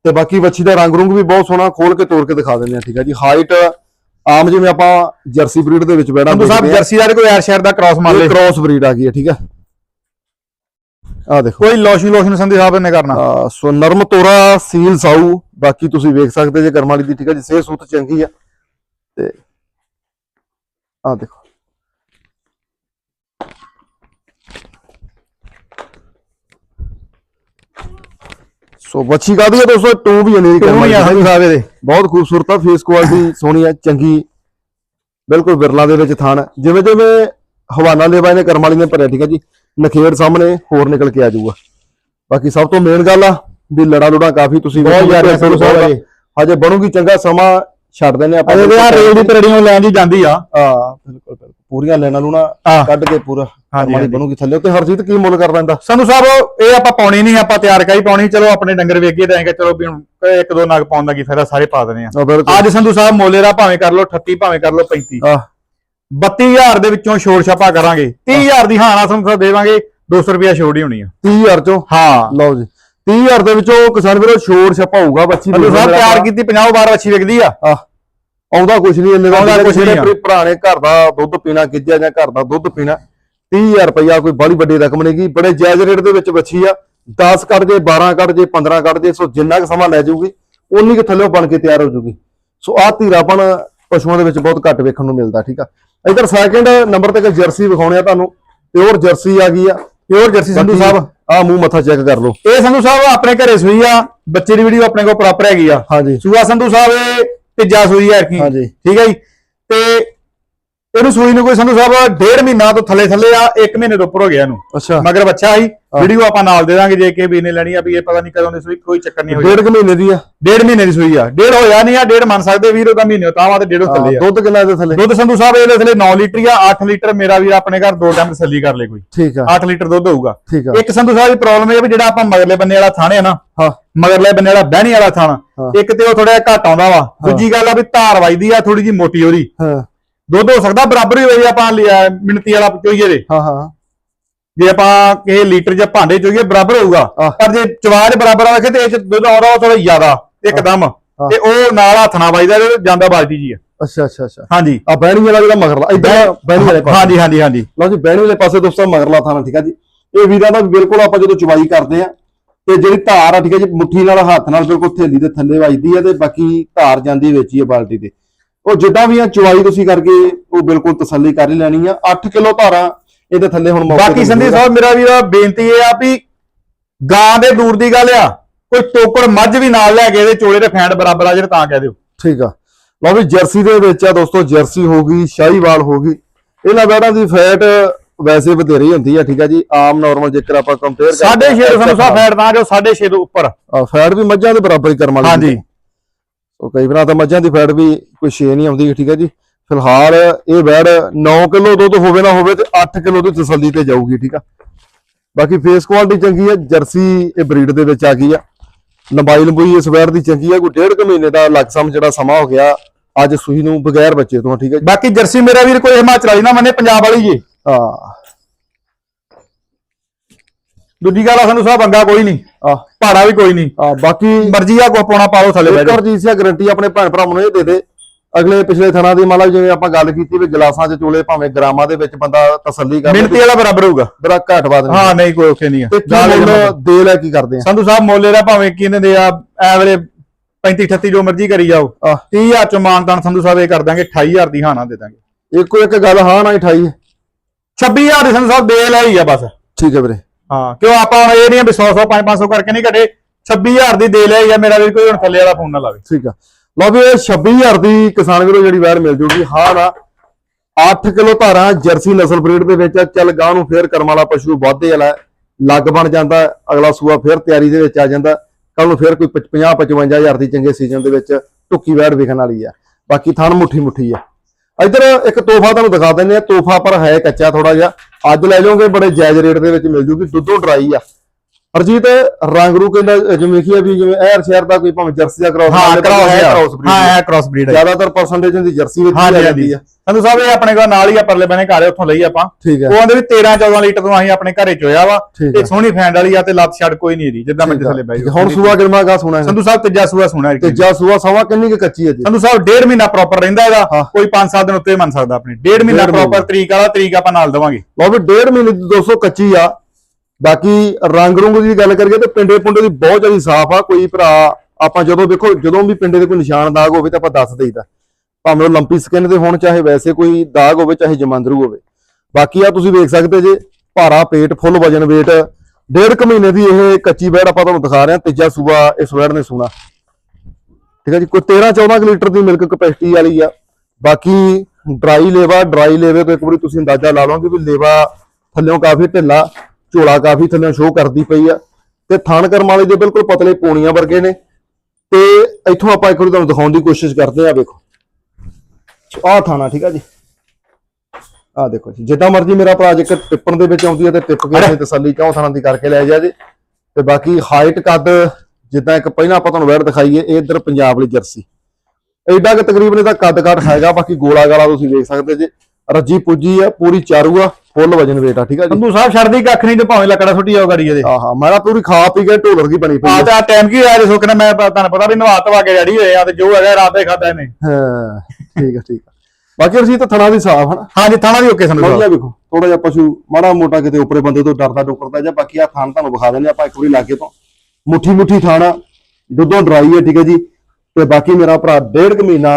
ਤੇ ਬਾਕੀ ਵੱਛੀ ਦਾ ਰੰਗ ਰੁੰਗ ਵੀ ਬਹੁਤ ਸੋਹਣਾ ਖੋਲ ਕੇ ਤੋੜ ਕੇ ਦਿਖਾ ਦਿੰਦੇ ਆ ਠੀਕ ਹੈ ਜੀ। ਹਾਈਟ ਆਮ ਜਿਵੇਂ ਆਪਾਂ ਜਰਸੀ ਬਰੀਡ ਦੇ ਵਿੱਚ ਬੈਠਾ ਸੰਧੂ ਸਾਹਿਬ ਜਰਸੀ ਦਾ ਕੋਈ ਐਰ ਸ਼ਹਿਰ ਦਾ ਕ੍ਰਾਸ ਮੰਨ ਲੈ ਕ੍ਰਾਸ ਬਰੀਡ ਆ ਗਈ ਹੈ ਠੀਕ ਹੈ। ਆ ਦੇਖੋ। ਕੋਈ ਲੋਸ਼ਨ ਲੋਸ਼ਨ ਸੰਧੂ ਸਾਹਿਬ ਨੇ ਕਰਨਾ। ਸੋ ਨਰਮ ਤੋਰਾ ਸੀਲ ਸਾਊ ਬਾਕੀ ਤੁਸੀਂ ਵੇਖ ਸਕਦੇ ਜੇ ਕਰਮ ਵਾਲੀ ਦੀ ਠੀਕ ਹੈ ਜੀ ਸਿਹਤ ਸੁਤ ਚੰਗੀ ਆ। ਤੇ ਆ ਦੇਖੋ। ਸੋ ਬੱਚੀ ਕਾਦੀ ਹੈ ਦੋਸਤੋ? ਟੂ ਵੀ ਸੰਧੂ ਸਾਹਿਬ ਇਹਦੇ ਬਹੁਤ ਖੂਬਸੂਰਤ ਆ ਫੇਸ ਕੁਆਲਿਟੀ ਸੋਹਣੀ ਆ ਚੰਗੀ ਬਿਲਕੁਲ ਬਿਰਲਾ ਦੇ ਵਿੱਚ ਥਾਣ ਜਿਵੇਂ ਜਿਵੇਂ ਹਵਾਨਾ ਲੇਵਾ ਇਹਨੇ ਕਰਮ ਵਾਲੀ ਨੇ ਭਰਿਆ ਠੀਕ ਹੈ ਜੀ? ਨਖੇੜ ਸਾਹਮਣੇ ਹੋਰ ਨਿਕਲ ਕੇ ਆ ਜਾਊਗਾ। ਬਾਕੀ ਸਭ ਤੋਂ ਮੇਨ ਗੱਲ ਆ ਵੀ ਲੜਾ ਲੁੜਾ ਕਾਫੀ ਤੁਸੀਂ ਬਹੁਤ ਪਤਾ, ਹਜੇ ਬਣੂਗੀ ਚੰਗਾ ਸਮਾਂ ਛੱਡ ਦਿੰਦੇ ਆਪਾਂ ਅਜੇ ਆ ਰੇਲ ਦੀ ਤਰੜੀਆਂ ਲੈਣ ਦੀ ਜਾਂਦੀ ਆ। ਆ ਬਿਲਕੁਲ ਬਿਲਕੁਲ। ਪੂਰੀਆਂ ਲੈਣਾ ਲੂਣਾ ਹਾਂ। ਕੱਢ ਕੇ ਪੂਰਾ ਹਾਂਜੀ। ਬਣੂਗੀ ਥੱਲੇ। ਤੇ ਹਰਜੀਤ ਕੀ ਮੁੱਲ ਕਰ ਦਿੰਦਾ ਸੰਧੂ ਸਾਹਿਬ ਇਹ ਆਪਾਂ ਪਾਉਣੀ ਨਹੀਂ ਆਪਾਂ ਤਿਆਰ ਕਾਈ ਪਾਉਣੀ। ਚਲੋ ਆਪਣੇ ਡੰਗਰ ਵੇਖੀਏ ਤਾਂ ਐਂ ਕਿ ਚਲੋ ਵੀ ਇੱਕ ਦੋ ਨਗ ਪਾਉਣ ਦਾ ਕੀ ਫਾਇਦਾ ਸਾਰੇ ਪਾ ਦਨੇ ਆ। ਅੱਜ ਸੰਧੂ ਸਾਹਿਬ ਮੋਲੇ ਦਾ ਭਾਵੇਂ ਕਰ ਲਓ 38 ਭਾਵੇਂ ਕਰ ਲਓ 35 ਆ 32000 ਦੇ ਵਿੱਚੋਂ ਛੋੜ ਛਾਪਾ ਕਰਾਂਗੇ। 30000 ਦੀ ਹਾਂ ਨਾ ਸੰਧੂ ਸਾਹਿਬ ਦੇਵਾਂਗੇ 200 ਰੁਪਿਆ ਛੋੜ ਹੀ ਹੋਣੀ ਆ। 30000 ਚੋਂ? ਹਾਂ। ਲਓ ਜੀ। 30000 ਦੇ ਵਿੱਚੋਂ ਕਿਸਾਨ ਵੀਰੋ ਛੋੜ ਛਪਾ ਹੋਊਗਾ ਬੱਚੀ ਸੰਧੂ ਸਾਹਿਬ ਤਿਆਰ। ਕੀਤੀ 50 ਬਾਰ ਵੱਛੀ ਵਿਕਦੀ ਆ? ਆਉਂਦਾ ਕੁਛ ਨਹੀਂ ਇੰਨੇ ਦਾ ਕੁਛ ਨਹੀਂ ਨੇ ਘਰ ਦਾ ਦੁੱਧ ਪੀਣਾ ਗਿੱਜਿਆ ਜਾਂ ਘਰ ਦਾ ਦੁੱਧ ਪੀਣਾ 30000 ਰੁਪਇਆ ਕੋਈ ਬੜੀ ਵੱਡੀ ਰਕਮ ਨਹੀਂ ਗੀ। ਬੜੇ ਜਾਇਜ਼ ਰੇਟ ਦੇ ਵਿੱਚ ਬੱਚੀ ਆ। 10 ਕੱਢ ਜੇ 12 ਕੱਢ ਜੇ 15 ਕੱਢ ਜੇ ਸੋ ਜਿੰਨਾ ਕੁ ਸਮਾਂ ਲੈ ਜਾਊਗੀ ਉਨੀ ਕੁ ਥੱਲੇ ਬਣ ਕੇ ਤਿਆਰ ਹੋ ਜਾਊਗੀ। ਸੋ ਆਹ ਧੀਰਾਪਣ ਪਸ਼ੂਆਂ ਦੇ ਵਿੱਚ ਬਹੁਤ ਘੱਟ ਵੇਖਣ ਨੂੰ ਮਿਲਦਾ ਠੀਕ ਆ? ਇਧਰ ਸੈਕਿੰਡ ਨੰਬਰ ਤੇ ਜਰਸੀ ਵਿਖਾਉਣੇ ਆ ਤੁਹਾਨੂੰ। ਪਿਓਰ ਜਰਸੀ ਆ ਗਈ ਆ। Pure jersey Sandhu Sahib. ਆ ਮੂੰਹ ਮੱਥਾ ਚੈੱਕ ਕਰ ਲਓ। ਇਹ ਸੰਧੂ ਸਾਹਿਬ ਆਪਣੇ ਘਰੇ ਸੂਈ ਆ ਬੱਚੇ ਦੀ ਵੀਡੀਓ ਆਪਣੇ ਕੋਲ ਪ੍ਰੋਪਰ ਹੈਗੀ ਆ। ਹਾਂਜੀ। ਸੂਆ ਸੰਧੂ ਸਾਹਿਬ ਇਹ ਤੀਜਾ ਸੂਈ ਹੈ ਕੀ ਹਾਂਜੀ। ਠੀਕ ਹੈ ਜੀ? ਤੇ ਇਹਨੂੰ ਸੂਈ ਨੂੰ ਕੋਈ ਸੰਧੂ ਸਾਹਿਬ ਡੇਢ ਮਹੀਨਾ ਤੋਂ ਥੱਲੇ ਥੱਲੇ ਆ 1 ਮਹੀਨੇ ਤੋਂ ਉੱਪਰ ਹੋ ਗਿਆ ਇਹਨੂੰ। ਅੱਛਾ। ਮਗਰ ਬੱਚਾ ਹੀ ਵੀਡੀਓ ਆਪਾਂ ਨਾਲ ਦੇ ਦਾਂਗੇ ਜੇ ਕਿ ਵੀ ਨੇ ਲੈਣੀ ਆ ਵੀ ਇਹ ਪਤਾ ਨਹੀਂ ਕਦੋਂ ਦੀ ਸੂਈ ਕੋਈ ਚੱਕਰ ਨਹੀਂ ਹੋਈ ਡੇਢ ਮਹੀਨੇ ਦੀ ਆ। ਡੇਢ ਮਹੀਨੇ ਦੀ ਸੂਈ ਆ। ਡੇਢ ਹੋਇਆ ਨਹੀਂ ਆ ਡੇਢ ਮੰਨ ਸਕਦੇ ਵੀਰ ਉਹਦਾ ਮਹੀਨੇ ਤਾਵਾ ਤੇ ਡੇਢੋਂ ਥੱਲੇ ਆ। ਦੁੱਧ ਕਿੰਨਾ ਇਹਦੇ ਥੱਲੇ? ਦੁੱਧ ਸੰਧੂ ਸਾਹਿਬ ਇਹਦੇ ਥੱਲੇ 9 ਲੀਟਰ ਆ 8 ਲੀਟਰ ਮੇਰਾ ਵੀਰ ਆਪਣੇ ਘਰ ਦੋ ਟਾਈਮ ਤਸੱਲੀ ਕਰ ਲੇ ਕੋਈ। ਠੀਕ ਆ। 8 ਲੀਟਰ ਦੁੱਧ ਹੋਊਗਾ। ਆ। ਇੱਕ ਸੰਧੂ ਸਾਹਿਬ ਦੀ ਪ੍ਰੋਬਲਮ ਇਹ ਆ ਵੀ ਜਿਹੜਾ ਆਪਾਂ ਮਗਰਲੇ ਬੰਨੇ ਵਾਲਾ ਥਾਣੇ ਆ ਨਾ ਹਾਂ। ਮਗਰਲੇ ਬੰਨੇ ਵਾਲਾ ਬਹਿਣੀ ਵਾਲਾ ਥਾਣਾ। ਇੱਕ ਤੇ ਉਹ ਥੋੜਾ ਜਿਹਾ ਘੱਟ ਆਉਂਦਾ ਵਾ। ਦੂਜੀ ਗੱਲ ਆ ਵੀ ਧਾਰ ਵੱਜਦੀ ਆ ਥੋੜੀ ਜੀ ਮੋਟੀ ਉਹਦੀ। ਹਾਂ। ਦੁੱਧ ਹੋ ਸਕਦਾ ਬਰਾਬਰ ਹੀ ਹੋਵੇ ਆਪਾਂ ਲਿਆ ਮਿਣਤੀ ਵਾਲਾ ਚੋਈਏ ਦੇ ਹਾਂ ਹਾਂ। ਜੇ ਆਪਾਂ ਕਿਸੇ ਲੀਟਰ ਜਾਂ ਭਾਂਡੇ ਚੋਈਏ ਬਰਾਬਰ ਹੋਊਗਾ। ਪਰ ਜੇ ਚਵਾਜ ਬਰਾਬਰ ਆਵੇ ਤੇ ਇਹ ਦੁੱਧ ਆਉਂਦਾ ਉਹ ਥੋੜਾ ਜ਼ਿਆਦਾ ਇੱਕਦਮ। ਤੇ ਉਹ ਨਾਲ ਹੱਥ ਨਾਲ ਵੱਜਦਾ ਤੇ ਜਾਂਦਾ ਬਾਲਟੀ ਜੀ ਆ। ਅੱਛਾ ਅੱਛਾ ਅੱਛਾ। ਹਾਂਜੀ। ਆ ਬਹਿਣੀ ਵਾਲਾ ਜਿਹੜਾ ਮਗਰਲਾ ਇਦਾਂ ਬਹਿਣੀ ਵਾਲੇ ਪਾਸੇ। ਹਾਂਜੀ ਹਾਂਜੀ ਹਾਂਜੀ। ਲਓ ਜੀ ਬਹਿਣੀ ਵਾਲੇ ਪਾਸੇ ਦੋਸਤੋ ਮਗਰਲਾ ਥਾਣਾ ਠੀਕ ਆ ਜੀ। ਇਹ ਵੀਰਾਂ ਦਾ ਬਿਲਕੁਲ ਆਪਾਂ ਜਦੋਂ ਚੁਬਾਈ ਕਰਦੇ ਆ ਤੇ ਜਿਹੜੀ ਧਾਰ ਆ ਠੀਕ ਹੈ ਜੀ ਮੁੱਠੀ ਨਾਲ ਹੱਥ ਨਾਲ ਬਿਲਕੁਲ ਥੇਲੀ ਦੇ ਥੱਲੇ ਵੱਜਦੀ ਆ ਤੇ ਬਾਕੀ ਧਾਰ ਜਾਂਦੀ ਵਿੱਚ ਹੀ ਆ ਬਾਲਟੀ ਦੇ ਉਹ ਜਿੱਦਾਂ ਵੀ ਆ ਚੁਬਾਈ ਤੁਸੀਂ ਕਰਕੇ ਉਹ ਬਿਲਕੁਲ ਤਸੱਲੀ ਕਰ ਹੀ ਲੈਣੀ ਆ। 8 ਕਿਲੋ ਧਾਰਾਂ ਇਹਦੇ ਥੱਲੇ ਹੁਣ ਮੌਕੇ ਬਾਕੀ ਸੰਦੀਪ। ਸਾਹਿਬ ਮੇਰਾ ਵੀ ਬੇਨਤੀ ਇਹ ਆ ਵੀ ਗਾਂ ਦੇ ਦੂਰ ਦੀ ਗੱਲ ਆ ਕੋਈ ਟੋਕਰ ਮੱਝ ਵੀ ਨਾਲ ਲੈ ਕੇ ਇਹਦੇ ਚੋਲੇ ਦੇ ਫੈਂਟ ਬਰਾਬਰ ਆ ਜਿਹੜੇ ਤਾਂ ਕਹਿ ਦਿਓ। ਠੀਕ ਆ। ਲਓ ਵੀ ਜਰਸੀ ਦੇ ਵਿੱਚ ਆ ਦੋਸਤੋ ਜਰਸੀ ਹੋ ਗਈ ਸ਼ਾਹੀਵਾਲ ਹੋ ਗਈ। ਇਹਨਾਂ ਬੈੜਾਂ ਦੀ ਫੈਟ ਵੈਸੇ ਬਥੇਰੀ ਹੁੰਦੀ ਆ ਠੀਕ ਆ ਜੀ। ਆਮ ਨਾਰਮਲ ਜੇਕਰ ਆਪਾਂ ਕੰਪੇਅਰ ਸਾਢੇ 6 ਸਾਨੂੰ ਸਾਹਿਬ ਫੈਂਟ ਤਾਂ ਜੋ 6.5 ਤੋਂ ਉੱਪਰ। ਫੈਟ ਵੀ ਮੱਝਾਂ ਦੇ ਬਰਾਬਰ ਹੀ ਕਰਮ ਵਾਲੀ ਹਾਂਜੀ। ਉਹ ਕਈ ਵਾਰ ਤਾਂ ਮੱਝਾਂ ਦੀ ਫੈਟ ਵੀ ਕੋਈ 6 ਨਹੀਂ ਆਉਂਦੀ ਠੀਕ ਹੈ ਜੀ। ਫਿਲਹਾਲ ਇਹ ਵੈੜ 9 ਕਿਲੋ ਦੁੱਧ ਹੋਵੇ ਨਾ ਹੋਵੇ ਤੇ 8 ਕਿਲੋ ਦੀ ਤਸੱਲੀ ਤੇ ਜਾਊਗੀ ਠੀਕ ਆ। ਬਾਕੀ ਫੇਸ ਕੁਆਲਿਟੀ ਚੰਗੀ ਹੈ ਜਰਸੀ ਇਹ ਬਰੀਡ ਦੇ ਵਿੱਚ ਆ ਗਈ ਆ। ਲੰਬਾਈ ਲੰਬੂਈ ਇਸ ਵੈੜ ਦੀ ਚੰਗੀ ਆ ਕੋਈ ਡੇਢ ਕੁ ਮਹੀਨੇ ਦਾ ਲਗਸਮ ਜਿਹੜਾ ਸਮਾਂ ਹੋ ਗਿਆ ਅੱਜ ਸੂਈ ਨੂੰ ਬਗੈਰ ਬੱਚੇ ਤੋਂ ਠੀਕ ਹੈ ਬਾਕੀ ਜਰਸੀ ਮੇਰਾ ਵੀਰ ਕੋਈ ਹਿਮਾਚਲ ਵਾਲੀ ਨਾ ਮੰਨੇ ਪੰਜਾਬ ਵਾਲੀ ਜੀ। ਆ ਦੂਜੀ ਗੱਲ ਆ ਸਾਨੂੰ ਸਾਹਿਬ ਅੰਗਾ ਕੋਈ ਨਹੀਂ। ਆ ਭਾੜਾ ਵੀ ਕੋਈ ਨਹੀਂ। ਆ ਬਾਕੀ ਮਰਜ਼ੀ ਆ ਕੋ ਪਾਉਣਾ ਪਾਓ ਥੱਲੇ ਬਹਿ ਜਾਓ। ਹਰਜੀਤ ਸਿੰਘ ਗਰੰਟੀ ਆਪਣੇ ਭੈਣ ਭਰਾਵਾਂ ਨੂੰ ਇਹ ਦੇ ਦੇ। ਅਗਲੇ ਪਿਛਲੇ ਥਣਾ ਦੀ ਮੰਨ ਲਓ ਜਿਵੇਂ ਆਪਾਂ ਗੱਲ ਕੀਤੀ ਵੀ ਗਲਾਸਾਂ 'ਚ ਚੋਲੇ ਭਾਵੇਂ ਗ੍ਰਾਮਾਂ ਦੇ ਵਿੱਚ ਬੰਦਾ ਤਸੱਲੀ ਕਰ ਮਿੰਤੀ ਵਾਲਾ ਬਰਾਬਰ ਹੋਊਗਾ। ਬੜਾ ਘੱਟ ਬਾਦ ਨਹੀਂ। ਹਾਂ ਨਹੀਂ ਕੋਈ ਔਖੇ ਨਹੀਂ ਆ। ਮੁੱਲ ਦੇ। ਲੈ ਕੀ ਕਰਦੇ ਆ। ਸੰਧੂ ਸਾਹਿਬ ਮੋਲੇ ਦਾ ਭਾਵੇਂ ਕੀ ਦਿੰਦੇ ਆ ਐ ਵੇਲੇ 35 38 ਜੋ ਮਰਜ਼ੀ ਕਰੀ ਜਾਓ। ਆਹ। 30000 ਚ ਮਾਨਦਾਨ ਸੰਧੂ ਸਾਹਿਬ ਇਹ ਕਰ ਦਾਂਗੇ 28000 ਦੀ ਹਾਨਾ ਦੇ ਦਾਂਗੇ ਇੱਕੋ ਇੱਕ ਗੱਲ ਹਾਂ ਨਾ 28 26000 ਦੀ ਸੰਧੂ ਸਾਹਿਬ ਦੇ ਲੈ ਹੀ ਆ ਬਸ। ਠੀਕ ਹੈ ਵੀਰੇ। ਹਾਂ, ਕਿਉਂ ਆਪਾਂ ਹੁਣ ਇਹ ਨਹੀਂ ਆ ਵੀ 100 100 5 500 ਕਰਕੇ ਨਹੀਂ ਘਟੇ? 26000 ਦੀ ਦੇ ਲੈ ਹੀ ਮੇਰਾ ਵੀ ਕੋਈ ਹੁਣ ਥੱਲੇ ਵਾਲਾ ਫੋਨ ਨਾ ਲਾਵੇ। ਠੀਕ ਆ। ਲਓ ਵੀ ਇਹ 26000 ਦੀ ਕਿਸਾਨ ਵੀਰੋ ਜਿਹੜੀ ਵੈਰ ਮਿਲ ਜੂਗੀ। ਹਾਂ ਨਾ 8 ਕਿਲੋ ਧਾਰਾਂ ਜਰਸੀ ਨਸਲ ਬਰੀਡ ਦੇ ਵਿੱਚ ਚੱਲ ਗਾਂ ਨੂੰ ਫੇਰ ਕਰਮ ਵਾਲਾ ਪਸ਼ੂ ਵਾਧੇ ਵਾਲਾ ਲੱਗ ਬਣ ਜਾਂਦਾ, ਅਗਲਾ ਸੂਆ ਫੇਰ ਤਿਆਰੀ ਦੇ ਵਿੱਚ ਆ ਜਾਂਦਾ। ਕੱਲ ਨੂੰ ਫੇਰ ਕੋਈ 50 55000 ਦੀ ਚੰਗੇ ਸੀਜ਼ਨ ਦੇ ਵਿੱਚ ਟੁੱਕੀ ਵੈੜ ਵਿਖਣ ਵਾਲੀ ਆ। ਬਾਕੀ ਥਣ ਮੁੱਠੀ ਮੁੱਠੀ ਆ। ਇੱਧਰ ਇੱਕ ਤੋਹਫਾ ਤੁਹਾਨੂੰ ਦਿਖਾ ਦਿੰਦੇ ਆ। ਤੋਹਫਾ ਪਰ ਹੈ ਕੱਚਾ ਥੋੜਾ ਜਿਹਾ। ਅੱਜ ਲੈ ਜਾਓਗੇ ਬੜੇ ਜਾਇਜ਼ ਰੇਟ ਦੇ ਵਿੱਚ ਮਿਲ ਜੂਗੀ ਦੁੱਧੋਂ ਡਰਾਈ ਆ। ਹਰਜੀਤ ਰੰਗ ਰੂ ਕਹਿੰਦਾ ਜਿਵੇਂ ਕੀ ਆ ਵੀ ਜਿਵੇਂ ਐਰ ਸ਼ਹਿਰ ਦਾ ਕੋਈ ਭਾਵੇਂ ਜਰਸੀ ਦਾ ਕਰਾਸ ਹਾਂ ਕ੍ਰਾਸ ਹੈ ਹੈ ਕ੍ਰਾਸ ਹਾਂ। ਹੈ ਕ੍ਰਾਸ ਬਰੀਡ ਹੈ ਜ਼ਿਆਦਾਤਰ ਪਰਸੈਂਟੇਜ ਦੀ ਜਰਸੀ ਵਿੱਚ ਹੀ ਆ ਜਾਂਦੀ ਆ। ਸੰਧੂ ਸਾਹਿਬ ਇਹ ਆਪਣੇ ਕੋਲ ਨਾਲ ਹੀ ਆ ਪਰਲੇ ਬਨੇ ਘਰ ਹੈ, ਉੱਥੋਂ ਲਈ ਆਪਾਂ। ਠੀਕ ਹੈ ਉਹ ਆਂਦੇ ਵੀ 13 14 ਲੀਟਰ ਤੋਂ ਅਸੀਂ ਆਪਣੇ ਘਰੇ ਚੋਇਆ ਵਾ। ਤੇ ਹੈ ਸੋਹਣੀ ਫੈਂਡ ਵਾਲੀ ਆ ਤੇ ਲੱਤ ਛੱਡ ਕੋਈ ਨਹੀਂ ਇਹਦੀ ਜਿੱਦਾਂ ਮੈਂ। ਥੱਲੇ ਆ। ਹੁਣ ਸੂਆ ਕਿਰਮਾ ਗਾ ਸੁਣਾ ਹੈ। ਸੰਧੂ ਸਾਹਿਬ ਤੀਜਾ ਸੂਆ ਸੁਣਾ ਤੇ ਜਾ ਸੂਆ ਸਵਾ ਕਿੰਨੀ ਕੁ ਕੱਚੀ ਹੈ ਜੀ। ਸੰਧੂ ਸਾਹਿਬ ਡੇਢ ਮਹੀਨਾ ਪ੍ਰੋਪਰ ਰਹਿੰਦਾ ਇਹਦਾ। ਹਾਂ। ਕੋਈ 5-7 ਦਿਨ ਉੱਤੇ ਮੰਨ ਸਕਦਾ ਆਪਣੇ। ਡੇਢ ਮਹੀਨਾ ਡੇਢ ਮਹੀਨਾ। ਪ੍ਰੋਪਰ ਤਰੀਕ ਵਾਲਾ ਤਰੀਕ ਆਪਾਂ ਨਾਲ ਦਵਾਂਗੇ। ਲਓ ਵੀ ਡੇਢ ਮਹੀਨੇ ਦੀ 200 ਕੱਚੀ ਆ। ਬਾਕੀ ਰੰਗ ਰੁੰਗ ਦੀ ਗੱਲ ਕਰੀਏ ਤੇ ਪਿੰਡੇ ਪੁੰਡੇ ਦੀ ਬਹੁਤ ਜ਼ਿਆਦਾ ਸਾਫ਼ ਆ, ਕੋਈ ਭਰਾ ਆਪਾਂ ਜਦੋਂ ਵੇਖੋ ਜਦੋਂ ਵੀ ਪਿੰਡੇ ਦੇ ਕੋਈ ਨਿਸ਼ਾਨ ਦਾਗ ਹੋਵੇ ਤਾਂ ਆਪਾਂ ਦੱਸ ਦੇਈਦਾ। ਭਾਵੇਂ ਉਹ ਲੰਪੀ ਸਕਿਨ ਦੇ ਹੋਣ, ਚਾਹੇ ਵੈਸੇ ਕੋਈ ਦਾਗ ਹੋਵੇ, ਚਾਹੇ ਜਮਾਂਦਰੂ ਹੋਵੇ। ਬਾਕੀ ਆ ਤੁਸੀਂ ਵੇਖ ਸਕਦੇ ਜੇ, ਭਾਰਾ ਪੇਟ, ਫੁੱਲ ਵਜਨ weight, ਡੇਢ ਕੁ ਮਹੀਨੇ ਦੀ ਇਹ ਕੱਚੀ ਬੈੜ ਆਪਾਂ ਤੁਹਾਨੂੰ ਦਿਖਾ ਰਹੇ ਹਾਂ, ਤੀਜਾ ਸੂਆ ਇਸ ਵੈੜ ਨੇ ਸੁਣਾ। ਠੀਕ ਹੈ ਜੀ, ਕੋਈ 13 14 ਕੁ ਲੀਟਰ ਦੀ ਮਿਲਕ ਕਪੈਸਿਟੀ ਵਾਲੀ ਆ। ਬਾਕੀ ਡਰਾਈ ਲੇਵਾ ਡਰਾਈ ਲੇਵੇ ਤੋਂ ਇੱਕ ਵਾਰੀ ਤੁਸੀਂ ਅੰਦਾਜ਼ਾ ਲਾ ਲਓਗੇ ਵੀ ਲੇਵਾ ਥੱਲਿਓਂ ਕਾਫੀ ਢਿੱਲਾ। ਝੋਲਾ ਕਾਫੀ ਥੱਲਿਓਂ ਸ਼ੋਅ ਕਰਦੀ ਪਈ ਆ। ਤੇ ਥਣ ਕਰਮ ਵਾਲੇ ਦੇ ਬਿਲਕੁਲ ਪਤਲੇ ਪੂਣੀਆਂ ਵਰਗੇ ਨੇ। ਤੇ ਇੱਥੋਂ ਆਪਾਂ ਇੱਕ ਵਾਰੀ ਤੁਹਾਨੂੰ ਦਿਖਾਉਣ ਦੀ ਕੋਸ਼ਿਸ਼ ਕਰਦੇ ਆ ਵੇਖੋ। ਆਹ ਥਾਣਾ ਠੀਕ ਆ ਜੀ? ਆਹ ਦੇਖੋ ਜੀ ਜਿੱਦਾਂ ਮਰਜ਼ੀ ਮੇਰਾ ਭਰਾ ਜੇਕਰ ਟਿੱਪਣ ਦੇ ਵਿੱਚ ਆਉਂਦੀ ਹੈ ਤੇ ਟਿੱਪ ਕੇ ਆਪਣੀ ਤਸੱਲੀ ਚੌਂ ਥਾਣਾ ਦੀ ਕਰਕੇ ਲੈ ਜਾ ਜੀ। ਤੇ ਬਾਕੀ ਹਾਈਟ ਕੱਦ ਜਿੱਦਾਂ ਇੱਕ ਪਹਿਲਾਂ ਆਪਾਂ ਤੁਹਾਨੂੰ ਵੈਰ ਦਿਖਾਈਏ ਇਹ ਇੱਧਰ ਪੰਜਾਬ ਵਾਲੀ ਜਰਸੀ। ਐਡਾ ਕਿ ਤਕਰੀਬਨ ਇਹਦਾ ਕੱਦ ਕਾਠ ਹੈਗਾ ਬਾਕੀ ਗੋਲਾ ਗਾਲਾ ਤੁਸੀਂ ਵੇਖ ਸਕਦੇ ਜੇ। ਰੱਜੀ ਪੁੱਜੀ ਆ ਪੂਰੀ ਚਾਰੂ ਆ ਫੁੱਲ ਵਜਨ weight ਆ ਠੀਕ ਆ ਜੀ? ਸੰਧੂ ਸਾਹਿਬ ਛੱਡਦੀ ਕੱਖ ਨਹੀਂ ਤੇ ਭਾਵੇਂ ਲੱਕੜਾ ਸੁੱਟੀ ਜਾਓ ਗਾੜੀ ਇਹਦੇ। ਆਹਾ ਮੈਂ ਤਾਂ ਪੂਰੀ ਖਾ ਪੀ ਕੇ ਢੋਲਰ ਦੀ ਬਣੀ ਪਈ ਆ ਆ। ਤਾਂ ਟਾਈਮ ਕੀ ਹੋਇਆ ਜੇ ਸੁੱਕਣਾ ਮੈਂ ਤੁਹਾਨੂੰ ਪਤਾ ਵੀ ਨਵਾ ਤਵਾ ਕੇ ਰੈਡੀ ਹੋਏ ਆ ਤੇ ਜੋ ਹੈਗਾ ਰਾਤ ਦੇ ਖਾਦਾ ਇਹਨੇ। ਹਾਂ ਠੀਕ ਆ ਠੀਕ ਆ। ਬਾਕੀ ਅਸੀਂ ਤਾਂ ਥਣਾ ਦੀ ਸਾਫ਼ ਹਨ ਹਾਂਜੀ ਥਾਣਾ ਵੀ ਓਕੇ ਸੰਧੂ ਸਾਹਿਬ ਵਧੀਆ ਵੇਖੋ ਥੋੜਾ ਜਿਹਾ ਪਸ਼ੂ ਮਾੜਾ ਮੋਟਾ ਕਿਤੇ ਉੱਪਰੇ ਬੰਦੇ ਤੋਂ ਡਰਦਾ ਡੁਕਰਦਾ ਜਾਂ ਬਾਕੀ ਆ ਥਾਣ ਤੁਹਾਨੂੰ ਵਿਖਾ ਦਿੰਦੇ ਆਪਾਂ ਇੱਕ ਵਾਰੀ ਲਾਗੇ ਤੋਂ। ਮੁੱਠੀ ਮੁੱਠੀ ਥਾਣਾ ਦੁੱਧੋਂ ਡਰਾਈ ਹੈ ਠੀਕ ਹੈ ਜੀ। ਤੇ ਬਾਕੀ ਮੇਰਾ ਭਰਾ ਡੇਢ ਕੁ ਮਹੀਨਾ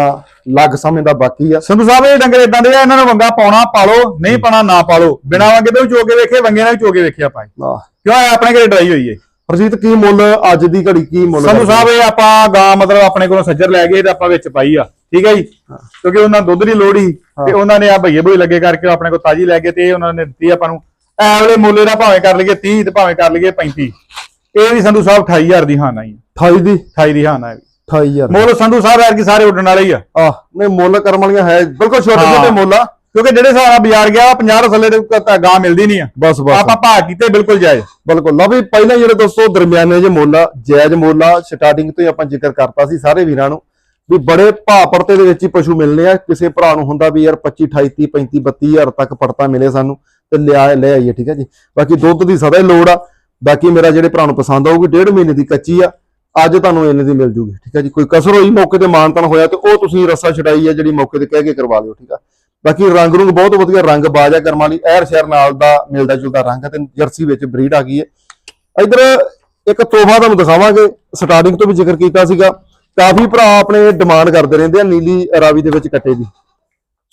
ਲੱਗ ਸਮੇਂ ਦਾ ਬਾਕੀ ਆ। ਸੰਧੂ ਸਾਹਿਬ ਇਹ ਡੰਗਰ ਇਦਾਂ ਦੇ ਆ ਇਹਨਾਂ ਨੂੰ ਵੰਗਾ ਪਾਉਣਾ ਪਾਲੋ ਨਹੀਂ ਪਾਣਾ ਨਾ ਪਾਲੋ। ਬਿਨਾ ਵੰਗੇ ਤੋਂ ਵੀ ਚੋਗੇ ਵੇਖੇ ਵੰਗੇ ਨਾਲ ਚੋਗੇ ਵੇਖੇ ਆਪਾਂ ਕਿਉਂ ਆਪਣੇ ਘਰੇ ਡਰਾਈ ਹੋਈ ਏ? ਪ੍ਰਜੀਤ ਕੀ ਮੁੱਲ ਅੱਜ ਦੀ ਘੜੀ ਕੀ ਮੁੱਲ ਸੰਧੂ? ਸਾਹਿਬ ਇਹ ਆਪਾਂ ਗਾਂ ਮਤਲਬ ਆਪਣੇ ਕੋਲੋਂ ਸੱਜਰ ਲੈ ਗਏ ਤੇ ਆਪਾਂ ਵਿੱਚ ਪਾਈ ਆ। ਠੀਕ ਹੈ ਜੀ? ਕਿਉਂਕਿ ਉਹਨਾਂ ਦੁੱਧ ਦੀ ਲੋੜ ਹੀ। ਤੇ ਉਹਨਾਂ ਨੇ ਆ ਭਈਏ ਭਈ ਲੱਗੇ ਕਰਕੇ ਆਪਣੇ ਕੋਲ ਤਾਜੀ ਲੈ ਕੇ ਤੇ ਉਹਨਾਂ ਨੇ ਦਿੱਤੀ ਆਪਾਂ ਨੂੰ। ਐ ਵੇਲੇ ਮੁੱਲੇ ਦਾ ਭਾਵੇਂ ਕਰ ਲਈਏ 30 ਤੇ ਭਾਵੇਂ ਕਰ ਲਈਏ 35 ਇਹ ਵੀ ਸੰਧੂ ਸਾਹਿਬ 28000 ਦੀ ਹਾਨਾ ਹੀ 28 ਦੀ? 28 ਦੀ ਹਾਨਾ ਹੈ 28000 ਮੁੱਲ ਸੰਧੂ ਸਾਹਿਬ ਐਰ ਕੀ ਸਾਰੇ ਉੱਡਣ ਵਾਲੇ ਹੀ ਆ। ਆਹ ਨਹੀਂ ਮੁੱਲ ਕਰਮ ਵਾਲੀਆਂ ਹੈ ਬਿਲਕੁਲ ਛੋਟੇ। ਛੋਟੇ ਮੁੱਲ ਆ। ਕਿਉਂਕਿ ਜਿਹੜੇ ਨਾਲ ਬਾਜ਼ਾਰ ਗਿਆ 50 ਥੱਲੇ ਦੇ ਤਾਂ ਗਾਂ ਮਿਲਦੀ ਨਹੀਂ ਆ। ਬਸ ਬਸ। ਆਪਾਂ ਭਾਅ ਕੀਤੇ ਬਿਲਕੁਲ ਜਾਇਜ਼। ਬਿਲਕੁਲ। ਲਓ ਵੀ ਪਹਿਲਾਂ ਜਿਹੜੇ ਦੋਸਤੋ ਦਰਮਿਆਨੇ ਜੇ ਮੁੱਲ ਆ ਜਾਇਜ਼ ਮੁੱਲ ਆ ਸਟਾਰਟਿੰਗ ਤੋਂ ਹੀ ਆਪਾਂ ਜ਼ਿਕਰ ਕਰਤਾ ਸੀ ਸਾਰੇ ਵੀਰਾਂ ਨੂੰ ਵੀ ਬੜੇ ਭਾਅ ਪੜਤੇ ਦੇ ਵਿੱਚ ਹੀ ਪਸ਼ੂ ਮਿਲਨੇ ਆ। ਕਿਸੇ ਭਰਾ ਨੂੰ ਹੁੰਦਾ ਵੀ ਯਾਰ 25 28 35 32000 ਤੱਕ ਪੜਤਾ ਮਿਲੇ ਸਾਨੂੰ ਤੇ ਲਿਆ ਲੈ ਆਈਏ ਠੀਕ ਹੈ ਜੀ। ਬਾਕੀ ਦੁੱਧ ਦੀ ਸਦਾ ਹੀ ਲੋੜ ਆ। ਬਾਕੀ ਮੇਰਾ ਜਿਹੜੇ ਭਰਾ ਨੂੰ ਪਸੰਦ ਆਊਗੀ ਡੇਢ ਮਹੀਨੇ ਦੀ ਕੱਚੀ ਆ। ਅੱਜ ਤੁਹਾਨੂੰ ਇੰਨੇ ਦੀ ਮਿਲ ਜੂਗੀ ਠੀਕ ਹੈ ਜੀ? ਕੋਈ ਕਸਰ ਹੋਈ ਮੌਕੇ ਤੇ ਮਾਨਤਨ ਹੋਇਆ ਤੇ ਉਹ ਤੁਸੀਂ ਰੱਸਾ ਛਡਾਈ ਆ ਜਿਹੜੀ ਮੌਕੇ ਤੇ ਕਹਿ ਕੇ ਕਰਵਾ ਲਿਓ ਠੀਕ ਆ? ਬਾਕੀ ਰੰਗ ਰੁੰਗ ਬਹੁਤ ਵਧੀਆ ਰੰਗ ਬਾਜਾ ਕਰਮਾਂ ਲਈ ਐਰ ਸ਼ਹਿਰ ਨਾਲ ਦਾ ਮਿਲਦਾ ਜੁਲਦਾ ਰੰਗ ਹੈ ਤੇ ਜਰਸੀ ਵਿੱਚ ਬਰੀਡ ਆ ਗਈ ਹੈ ਇਧਰ ਇੱਕ ਤੋਹਫਾ ਤੁਹਾਨੂੰ ਦਿਖਾਵਾਂਗੇ ਸਟਾਰਟਿੰਗ ਤੋਂ ਵੀ ਜ਼ਿਕਰ ਕੀਤਾ ਸੀਗਾ। ਕਾਫੀ ਭਰਾ ਆਪਣੇ ਡਿਮਾਂਡ ਕਰਦੇ ਰਹਿੰਦੇ ਆ ਨੀਲੀ ਰਾਵੀ ਦੇ ਵਿੱਚ ਕੱਟੇ ਦੀ।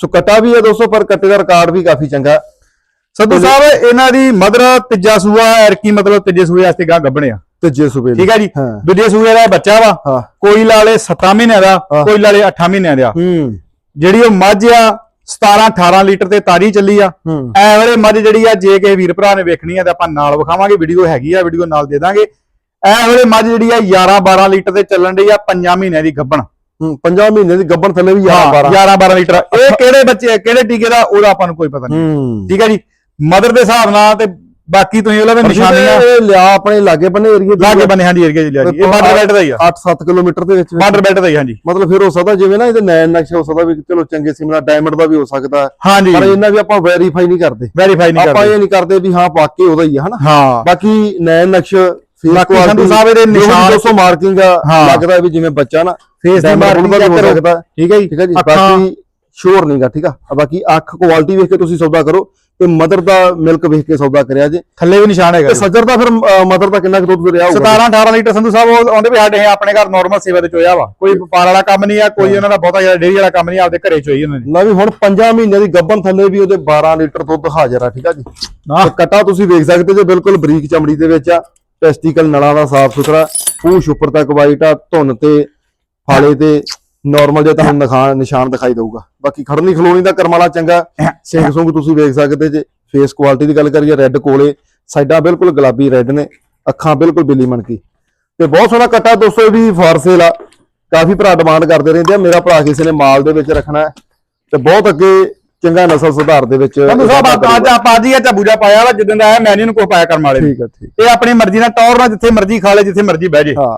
ਸੋ ਕੱਟਾ ਵੀ ਹੈ ਦੋਸਤੋ ਪਰ ਕੱਟੇ ਦਾ ਰਿਕਾਰਡ ਵੀ ਕਾਫੀ ਚੰਗਾ। ਹੈ। ਸੰਧੂ ਸਾਹਿਬ ਇਹਨਾਂ ਦੀ ਮਦਰ ਤੀਜਾ ਸੂਆ ਐਰਕੀ ਮਤਲਬ ਤੀਜੇ ਸੂਏ ਵਾਸਤੇ ਗਾਂ ਗੱਭਣਿਆ। ਤੇ ਜੇ ਸੁਬੇ ਠੀਕ ਹੈ ਜੀ। ਦੂਜੇ ਸੂਏ ਦਾ ਬੱਚਾ ਵਾ। ਕੋਈ ਲਾ ਲੇ 7 ਮਹੀਨਿਆਂ ਦਾ। ਕੋਈ ਲਾ ਲੇ 8 ਮਹੀਨਿਆਂ ਦਾ। ਹੂੰ। ਜਿਹੜੀ ਉਹ ਮੱਝ ਆ 17 18 ਲੀਟਰ ਤੇ ਤਾਰੀ ਚੱਲੀ ਆ। ਹੂੰ। ਐ ਵੇਲੇ ਮੱਝ ਜਿਹੜੀ ਆ ਜੇ ਕੇ ਵੀਰ ਭਰਾ ਨੇ ਵੇਖਣੀ ਆ ਤੇ ਆਪਾਂ ਨਾਲ ਵਿਖਾਵਾਂਗੇ ਵੀਡੀਓ ਹੈਗੀ ਆ ਵੀਡੀਓ ਨਾਲ ਦੇ ਦਾਂਗੇ। ਐ ਵੇਲੇ ਮੱਝ ਜਿਹੜੀ ਆ 11 12 ਲੀਟਰ ਤੇ ਚੱਲਣ ਡਈ ਆ 5 ਮਹੀਨਿਆਂ ਦੀ ਗੱਭਣ ਹੂੰ 50 ਮਹੀਨੇ ਦੀ ਗੱਬਣ ਥੱਲੇ ਵੀ 11 12 11 12 ਲੀਟਰ। ਇਹ ਕਿਹੜੇ ਬੱਚੇ ਕਿਹੜੇ ਟੀਕੇ ਦਾ ਉਹਦਾ ਆਪਾਂ ਨੂੰ ਕੋਈ ਪਤਾ ਨਹੀਂ। ਠੀਕ ਹੈ ਜੀ? ਮਦਰ ਦੇ ਹਿਸਾਬ ਨਾਲ ਤੇ ਬਾਕੀ ਤੁਸੀਂ ਉਹਲਾ ਵੀ ਨਿਸ਼ਾਨੀਆਂ ਲਿਆ ਆਪਣੇ ਲਾਗੇ ਬੰਨੇ ਏਰੀਏ ਲਾਗੇ ਬੰਨੇ ਹਾਂਜੀ ਏਰੀਆ ਲਿਆ ਜੀ। ਇਹ ਬਾਰਡਰ ਬੈਲਟ ਦਾ ਹੀ ਆ। 8-7 ਕਿਲੋਮੀਟਰ ਦੇ ਵਿੱਚ। ਬਾਰਡਰ ਬੈਲਟ ਦਾ ਹੀ ਹਾਂਜੀ। ਮਤਲਬ ਫਿਰ ਹੋ ਸਕਦਾ ਜਿਵੇਂ ਨਾ ਇਹਦੇ ਨੈਣ ਨਕਸ਼ਾ ਹੋ ਸਕਦਾ ਵੀ ਚਲੋ ਚੰਗੇ ਸਿਮਲਾ ਡਾਇਮੰਡ ਦਾ ਵੀ ਹੋ ਸਕਦਾ। ਪਰ ਇਹਨਾਂ ਵੀ ਆਪਾਂ ਵੈਰੀਫਾਈ ਨਹੀਂ ਕਰਦੇ। ਵੈਰੀਫਾਈ ਨਹੀਂ ਆਪਾਂ ਕਰਦੇ। ਇਹ ਨਹੀਂ ਕਰਦੇ ਵੀ ਹਾਂ ਵਾਕਈ ਉਹਦਾ ਹੀ ਆ ਹਨਾ? ਹਾਂ। ਬਾਕੀ ਨੈਣ ਨਕਸ਼ ਫੇਸ ਸੰਧੂ ਸਾਹਿਬ ਇਹਦੇ ਨਿਸ਼ਾਨ- 200 ਮਾਰਕਿੰਗ। ਲੱਗਦਾ ਵੀ ਜਿਵੇਂ ਬੱਚਾ ਨਾ ਫੇਸ ਦੀ ਮਾਰਕਿੰਗ ਦਾ ਵੀ ਹੋ ਸਕਦਾ। ਠੀਕ ਹੈ ਜੀ। ਠੀਕ ਹੈ ਜੀ। ਅੱਖਾਂ- ਬਾਕੀ ਸ਼ੋਰ ਨਹੀਂਗਾ ਠੀਕ ਆ? ਆ ਬਾਕੀ ਅੱਖ ਕੁਆਲਿਟੀ ਵੇਖ ਕੇ ਤੁਸੀਂ ਸੌਦਾ ਕਰੋ। ਤੇ ਮਦਰ ਦਾ ਮਿਲਕ ਵੇਖ ਕੇ ਸੌਦਾ ਕਰਿਆ ਜੇ। ਥੱਲੇ ਵੀ ਨਿਸ਼ਾਨ ਹੈਗਾ ਤੇ ਸੱਜਰ ਦਾ ਫਿਰ ਮਦਰ ਦਾ ਕਿੰਨਾ ਕੁ ਦੁੱਧ ਰਿਹਾ ਹੋਊਗਾ? 17 18 ਲੀਟਰ ਸੰਧੂ ਸਾਹਿਬ ਆਉਂਦੇ ਵੀ ਸਾਡੇ ਆਪਣੇ ਘਰ ਨਾਰਮਲ ਸੇਵਾ ਤੇ ਚੋਇਆ ਵਾ। ਕੋਈ ਵਪਾਰ ਵਾਲਾ ਕੰਮ ਨਹੀਂ ਆ ਕੋਈ ਉਹਨਾਂ ਦਾ ਬਹੁਤਾ ਜ਼ਿਆਦਾ ਡੇਰੀ ਵਾਲਾ ਕੰਮ ਨਹੀਂ ਆਪਦੇ ਘਰੇ ਚੋਈ ਉਹਨਾਂ ਨੇ। ਨਾ ਵੀ ਹੁਣ 5 ਮਹੀਨਿਆਂ ਦੀ ਗੱਬਨ ਥੱਲੇ ਵੀ ਉਹਦੇ 12 ਲੀਟਰ ਦੁੱਧ ਹਾਜ਼ਰ ਆ ਠੀਕ ਆ ਜੀ? ਤੇ ਕਟਾ ਤੁਸੀਂ ਵੇਖ ਸਕਦੇ ਜੇ ਬਿਲਕੁਲ ਬਰੀਕ ਚਮੜੀ ਦੇ ਵਿੱਚ ਆ। ਟੈਸਟੀਕਲ ਨਲਾਂ ਦਾ ਸਾਫ਼ ਸੁਥਰਾ ਪੂਛ ਉੱਪਰ ਤੱਕ ਵਾਈਟ ਆ ਧੁੰਨ ਤੇ ਫਾਲੇ ਤੇ। ਨਾਰਮਲ ਜਿਹਾ ਤੁਹਾਨੂੰ ਨਿਸ਼ਾਨ ਨਿਸ਼ਾਨ ਦਿਖਾਈ ਦਊਗਾ। ਬਾਕੀ ਖੜਨੀ ਖਲੋਣੀ ਦਾ ਕਰਮਾਲਾ ਚੰਗਾ ਸਿੰਘ ਸੁੰਗ ਤੁਸੀਂ ਵੇਖ ਸਕਦੇ ਜੇ। ਫੇਸ ਕੁਆਲਿਟੀ ਦੀ ਗੱਲ ਕਰੀਏ ਰੈੱਡ ਕੋਲੇ। ਸਾਈਡਾਂ ਬਿਲਕੁਲ ਗੁਲਾਬੀ ਰੈੱਡ ਨੇ। ਅੱਖਾਂ ਬਿਲਕੁਲ ਬਿੱਲੀ ਮਣਕੀ। ਤੇ ਬਹੁਤ ਸੋਹਣਾ ਕੱਟਾ ਦੋਸਤੋ ਇਹ ਵੀ ਫਾਰਸੇਲ ਆ। ਕਾਫੀ ਭਰਾ ਡਿਮਾਂਡ ਕਰਦੇ ਰਹਿੰਦੇ ਆ। ਮੇਰਾ ਭਰਾ ਕਿਸੇ ਨੇ ਮਾਲ ਦੇ ਵਿੱਚ ਰੱਖਣਾ ਹੈ। ਤੇ ਬਹੁਤ ਅੱਗੇ ਚੰਗਾ ਨਸਲ ਸੁਧਾਰ ਦੇ ਵਿੱਚ ਸੰਧੂ ਸਾਹਿਬ ਅੱਜ ਆਪਾਂ ਜੀ ਆ ਝਬੂਜਾ ਪਾਇਆ ਵਾ ਜਿੱਦਾਂ ਦਾ ਆਇਆ ਮੈਂ ਨਹੀਂ ਕੋਈ ਪਾਇਆ ਕਰਮ ਵਾਲੇ ਨੇ। ਠੀਕ ਹੈ ਠੀਕ ਇਹ ਆਪਣੀ ਮਰਜ਼ੀ ਨਾਲ ਟੌਰ ਨਾਲ ਜਿੱਥੇ ਮਰਜ਼ੀ ਖਾ ਲੇ ਜਿੱਥੇ ਮਰਜ਼ੀ ਬਹਿ ਜੇ। ਹਾਂ।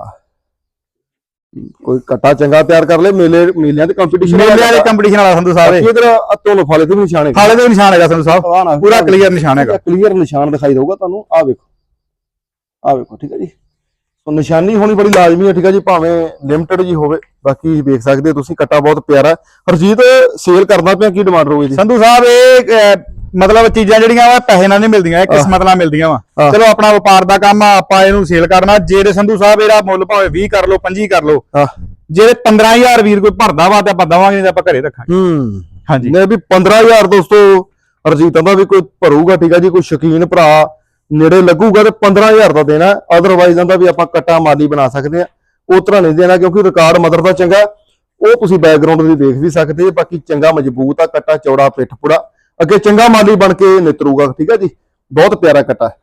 ਕੋਈ ਕੱਟਾ ਚੰਗਾ ਤਿਆਰ ਕਰ ਲੈ ਮੇਲੇ ਮੇਲਿਆਂ ਤੇ ਕੰਪੀਟੀਸ਼ਨ ਮੇਲੇ ਵਾਲੇ ਕੰਪੀਟੀਸ਼ਨ ਵਾਲਾ ਸੰਧੂ ਸਾਹਿਬ ਇਹ ਇਧਰ ਅਤੋਂ ਫਾਲੇ ਤੇ ਨਿਸ਼ਾਨ ਖਾਲੇ ਦੇ ਨਿਸ਼ਾਨ ਹੈਗਾ ਸੰਧੂ ਸਾਹਿਬ। ਪੂਰਾ ਕਲੀਅਰ ਨਿਸ਼ਾਨ ਹੈਗਾ। ਕਲੀਅਰ ਨਿਸ਼ਾਨ ਦਿਖਾਈ ਦਊਗਾ ਤੁਹਾਨੂੰ। ਆ ਵੇਖੋ। ਆ ਵੇਖੋ ਠੀਕ ਹੈ ਜੀ। ਸੋ ਨਿਸ਼ਾਨੀ ਹੋਣੀ ਬੜੀ ਲਾਜ਼ਮੀ ਹੈ ਠੀਕ ਹੈ ਜੀ ਭਾਵੇਂ ਲਿਮਟਿਡ ਜੀ ਹੋਵੇ। ਬਾਕੀ ਵੇਖ ਸਕਦੇ ਹੋ ਤੁਸੀਂ ਕੱਟਾ ਬਹੁਤ ਪਿਆਰਾ ਹੈ। ਹਰਜੀਤ ਸੇਲ ਕਰਦਾ ਪਿਆ ਕੀ ਡਿਮਾਂਡ ਰਹੂਗੀ ਜੀ? ਸੰਧੂ ਸਾਹਿਬ ਇਹ ਮਤਲਬ ਚੀਜ਼ਾਂ ਜਿਹੜੀਆਂ ਵਾ ਪੈਸੇ ਨਾਲ ਨਹੀਂ ਮਿਲਦੀਆਂ ਇਹ ਕਿਸਮਤ ਨਾਲ ਮਿਲਦੀਆਂ ਵਾ। ਚਲੋ ਆਪਣਾ ਵਪਾਰ ਦਾ ਕੰਮ ਆ ਆਪਾਂ ਇਹਨੂੰ ਸੇਲ ਕਰਨਾ। ਜੇ ਤੇ ਸੰਧੂ ਸਾਹਿਬ ਇਹਦਾ ਮੁੱਲ ਭਾਵੇਂ 20 ਕਰ ਲਓ 25 ਕਰ ਲਓ। ਹਾਂ ਜੇ 15000 ਵੀਰ ਕੋਈ ਭਰਦਾ ਵਾ ਤੇ ਆਪਾਂ ਦਵਾਂਗੇ ਨਹੀਂ ਤਾਂ ਆਪਾਂ ਘਰੇ ਰੱਖਾਂਗੇ। ਹੂੰ। ਹਾਂਜੀ। ਨੇ ਵੀ 15000 ਦੋਸਤੋ ਹਰਜੀਤਾਂ ਦਾ ਵੀ ਕੋਈ ਭਰੂਗਾ ਠੀਕ ਹੈ ਜੀ ਕੋਈ ਸ਼ੌਕੀਨ ਭਰਾ ਨੇੜੇ ਲੱਗੂਗਾ ਤੇ 15000 ਦਾ ਦੇਣਾ। ਅਦਰਵਾਈਜ਼ ਦਾ ਵੀ ਆਪਾਂ ਕੱਟਾ ਮਾਲੀ ਬਣਾ ਸਕਦੇ ਆ। ਉਹ ਤਰ੍ਹਾਂ ਨਹੀਂ ਦੇਣਾ ਕਿਉਂਕਿ ਰਿਕਾਰਡ ਮਦਰ ਦਾ ਚੰਗਾ। ਉਹ ਤੁਸੀਂ ਬੈਕਗ੍ਰਾਉਂਡ ਵੀ ਦੇਖ ਵੀ ਸਕਦੇ ਜੇ ਬਾਕੀ ਚੰਗਾ ਮਜ਼ਬੂਤ ਆ ਕੱਟਾ ਚੌੜਾ ਪਿੱਠ ਪੁੜਾ। ਅੱਗੇ ਚੰਗਾ ਮਾਲੀ ਬਣ ਕੇ ਨਿਤਰੂਗਾ ਠੀਕ ਹੈ ਜੀ? ਬਹੁਤ ਪਿਆਰਾ ਕੱਟਾ ਹੈ।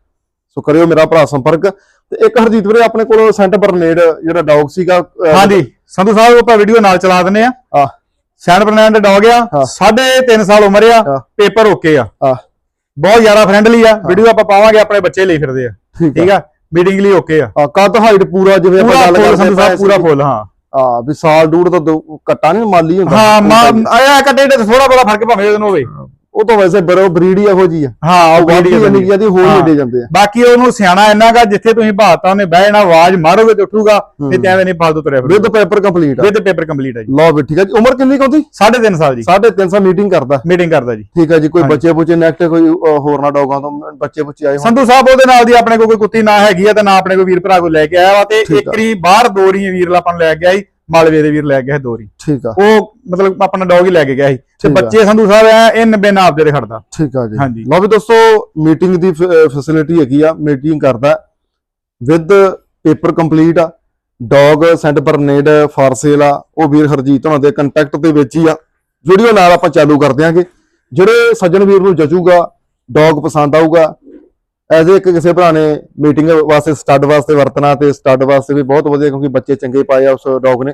ਸੋ ਕਰਿਓ ਮੇਰਾ ਭਰਾ ਸੰਪਰਕ। ਤੇ ਇੱਕ ਹਰਜੀਤ ਵੀਰੇ ਆਪਣੇ ਕੋਲ ਸੈਂਟ ਬਰਨੇਡ ਜਿਹੜਾ ਡੌਗ ਸੀਗਾ ਹਾਂਜੀ ਸੰਧੂ ਸਾਹਿਬ ਆਪਾਂ ਵੀਡੀਓ ਨਾਲ ਚਲਾ ਦਿੰਨੇ ਆ ਆ ਸੈਂਡ ਬਰਨੈਂਡ ਡੌਗ ਆ ਹਾਂ। ਸਾਢੇ 3 ਸਾਲ ਉਮਰ ਆ ਹਾਂ। ਪੇਪਰ ਓਕੇ ਆ। ਆ ਬਹੁਤ ਜ਼ਿਆਦਾ ਫ੍ਰੈਂਡਲੀ ਆ। ਵੀਡੀਓ ਆਪਾਂ ਪਾਵਾਂਗੇ ਆਪਣੇ ਬੱਚੇ ਲਈ ਫਿਰਦੇ ਆ। ਠੀਕ ਆ। ਮੀਟਿੰਗ ਲਈ ਓਕੇ ਆ। ਕੱਦ ਹਾਈਟ ਪੂਰਾ ਜਿਵੇਂ ਆਪਾਂ ਗੱਲ ਕਰਦੇ ਸੰਧੂ ਸਾਹਿਬ ਪੂਰਾ। ਫੁੱਲ ਹਾਂ। ਆ ਵੀ ਸਾਲ ਡੂੜ ਤਾਂ ਦੋ- ਕੱਟਾ ਨਹੀਂ ਮਾਲੀ ਹੁੰਦਾ। ਹਾਂ ਆਇਆ ਕੱਟੇ ਤੇ ਥੋੜਾ ਬੜਾ ਫ਼ਰਕ ਭਾਵੇਂ ਉਹਨੂੰ ਹੋਵੇ। ਉਹ ਤਾਂ ਵੈਸੇ ਬਰੋ ਬਰੀਡ ਹੀ ਇਹੋ ਜੀ ਆ। ਹਾਂ ਉਹ ਵੀਡੀਓ ਵਾਦੀ ਨਹੀਂ ਜਾਂਦੀ ਹੋਰ ਹਾਂ। ਏਡੇ ਜਾਂਦੇ ਆ। ਬਾਕੀ ਉਹਨੂੰ ਸਿਆਣਾ ਇੰਨਾ ਗਾ ਜਿੱਥੇ ਤੁਸੀਂ ਭਾਤਾ ਉਹਨੇ ਬਹਿ ਜਾਣਾ ਆਵਾਜ਼ ਮਾਰੋਗੇ ਤੇ ਉੱਠੂਗਾ ਤੇ ਹੂੰ। ਐਵੇਂ ਨਹੀਂ ਫਾਲਤੂ ਤੁਰਿਆ ਵਿਦ ਪੇਪਰ ਕੰਪਲੀਟ ਆ। ਵਿਦ ਪੇਪਰ ਕੰਪਲੀਟ ਹੈ ਜੀ। ਲਓ ਵੀ ਠੀਕ ਆ ਜੀ। ਉਮਰ ਕਿੰਨੀ ਕੁ ਹੁੰਦੀ 3.5 ਸਾਲ ਜੀ। 350 ਮੀਟਿੰਗ ਕਰਦਾ। ਮੀਟਿੰਗ ਕਰਦਾ ਜੀ। ਠੀਕ ਆ ਜੀ ਕੋਈ। ਬੱਚੇ ਬੁੱਚੇ ਨੈਕਟ ਕੋਈ ਹੋਰ ਨਾ ਡੌਗਾਂ ਤੋਂ ਬੱਚੇ ਬੁੱਚੇ ਆਏ ਹੋਣ। ਸੰਧੂ ਸਾਹਿਬ ਉਹਦੇ ਨਾਲ ਦੀ ਆਪਣੇ ਕੋਲ ਕੋਈ ਕੁੱਤੀ ਨਾ ਹੈਗੀ ਆ ਤੇ ਨਾ ਆਪਣੇ ਕੋਲ ਵੀਰ ਭਰਾ ਕੋ ਲੈ ਕੇ ਆਇਆ ਵਾ ਤੇ ਠੀਕ ਇੱਕ ਆ। ਰੀ ਬਾਹਰ ਦੋ ਰੀ ਵੀਰ ਲਾ ਆਪਾਂ ਨੂੰ ਲੈ ਕੇ ਆਈ। ਮਾਲਵੇ ਦੇ ਵੀਰ ਲੈ ਕੇ ਆਏ ਦੋ ਰੀ ਠੀਕ ਆ। ਉਹ ਮਤਲਬ ਆਪਣਾ ਡੌਗ ਹੀ ਲੈ ਕੇ ਗਿਆ ਸੀ। ਤੇ। ਬੱਚੇ ਸੰਧੂ ਸਾਹਿਬ ਐ ਇਹ 90 ਨਾਪ ਦੇ ਖੜਦਾ। ਠੀਕ ਆ ਜੀ। ਹਾਂਜੀ। ਲਓ ਵੀ ਦੋਸਤੋ ਮੀਟਿੰਗ ਦੀ ਫੈਸਿਲਿਟੀ ਹੈਗੀ ਆ ਮੀਟਿੰਗ ਕਰਦਾ। ਵਿਦ ਪੇਪਰ ਕੰਪਲੀਟ ਆ dog Saint Bernard for sale ਆ ਉਹ ਵੀਰ ਹਰਜੀਤ ਉਹਨਾਂ ਦੇ ਕੰਟੈਕਟ ਦੇ ਵਿੱਚ ਹੀ ਆ। ਵੀਡੀਓ ਨਾਲ ਆਪਾਂ ਚਾਲੂ ਕਰ ਦਿਆਂਗੇ। ਜਿਹੜੇ ਸੱਜਣ ਵੀਰ ਨੂੰ ਜਚੂਗਾ ਡੌਗ ਪਸੰਦ ਆਊਗਾ ਐਜ਼ ਇੱਕ ਕਿਸੇ ਭਰਾ ਨੇ ਮੀਟਿੰਗ ਵਾਸਤੇ ਸਟੱਡ ਵਾਸਤੇ ਵਰਤਣਾ ਤੇ ਸਟੱਡ ਵਾਸਤੇ ਵੀ ਬਹੁਤ ਵਧੀਆ ਕਿਉਂਕਿ ਬੱਚੇ ਚੰਗੇ ਪਾਏ ਆ ਉਸ ਡੌਗ ਨੇ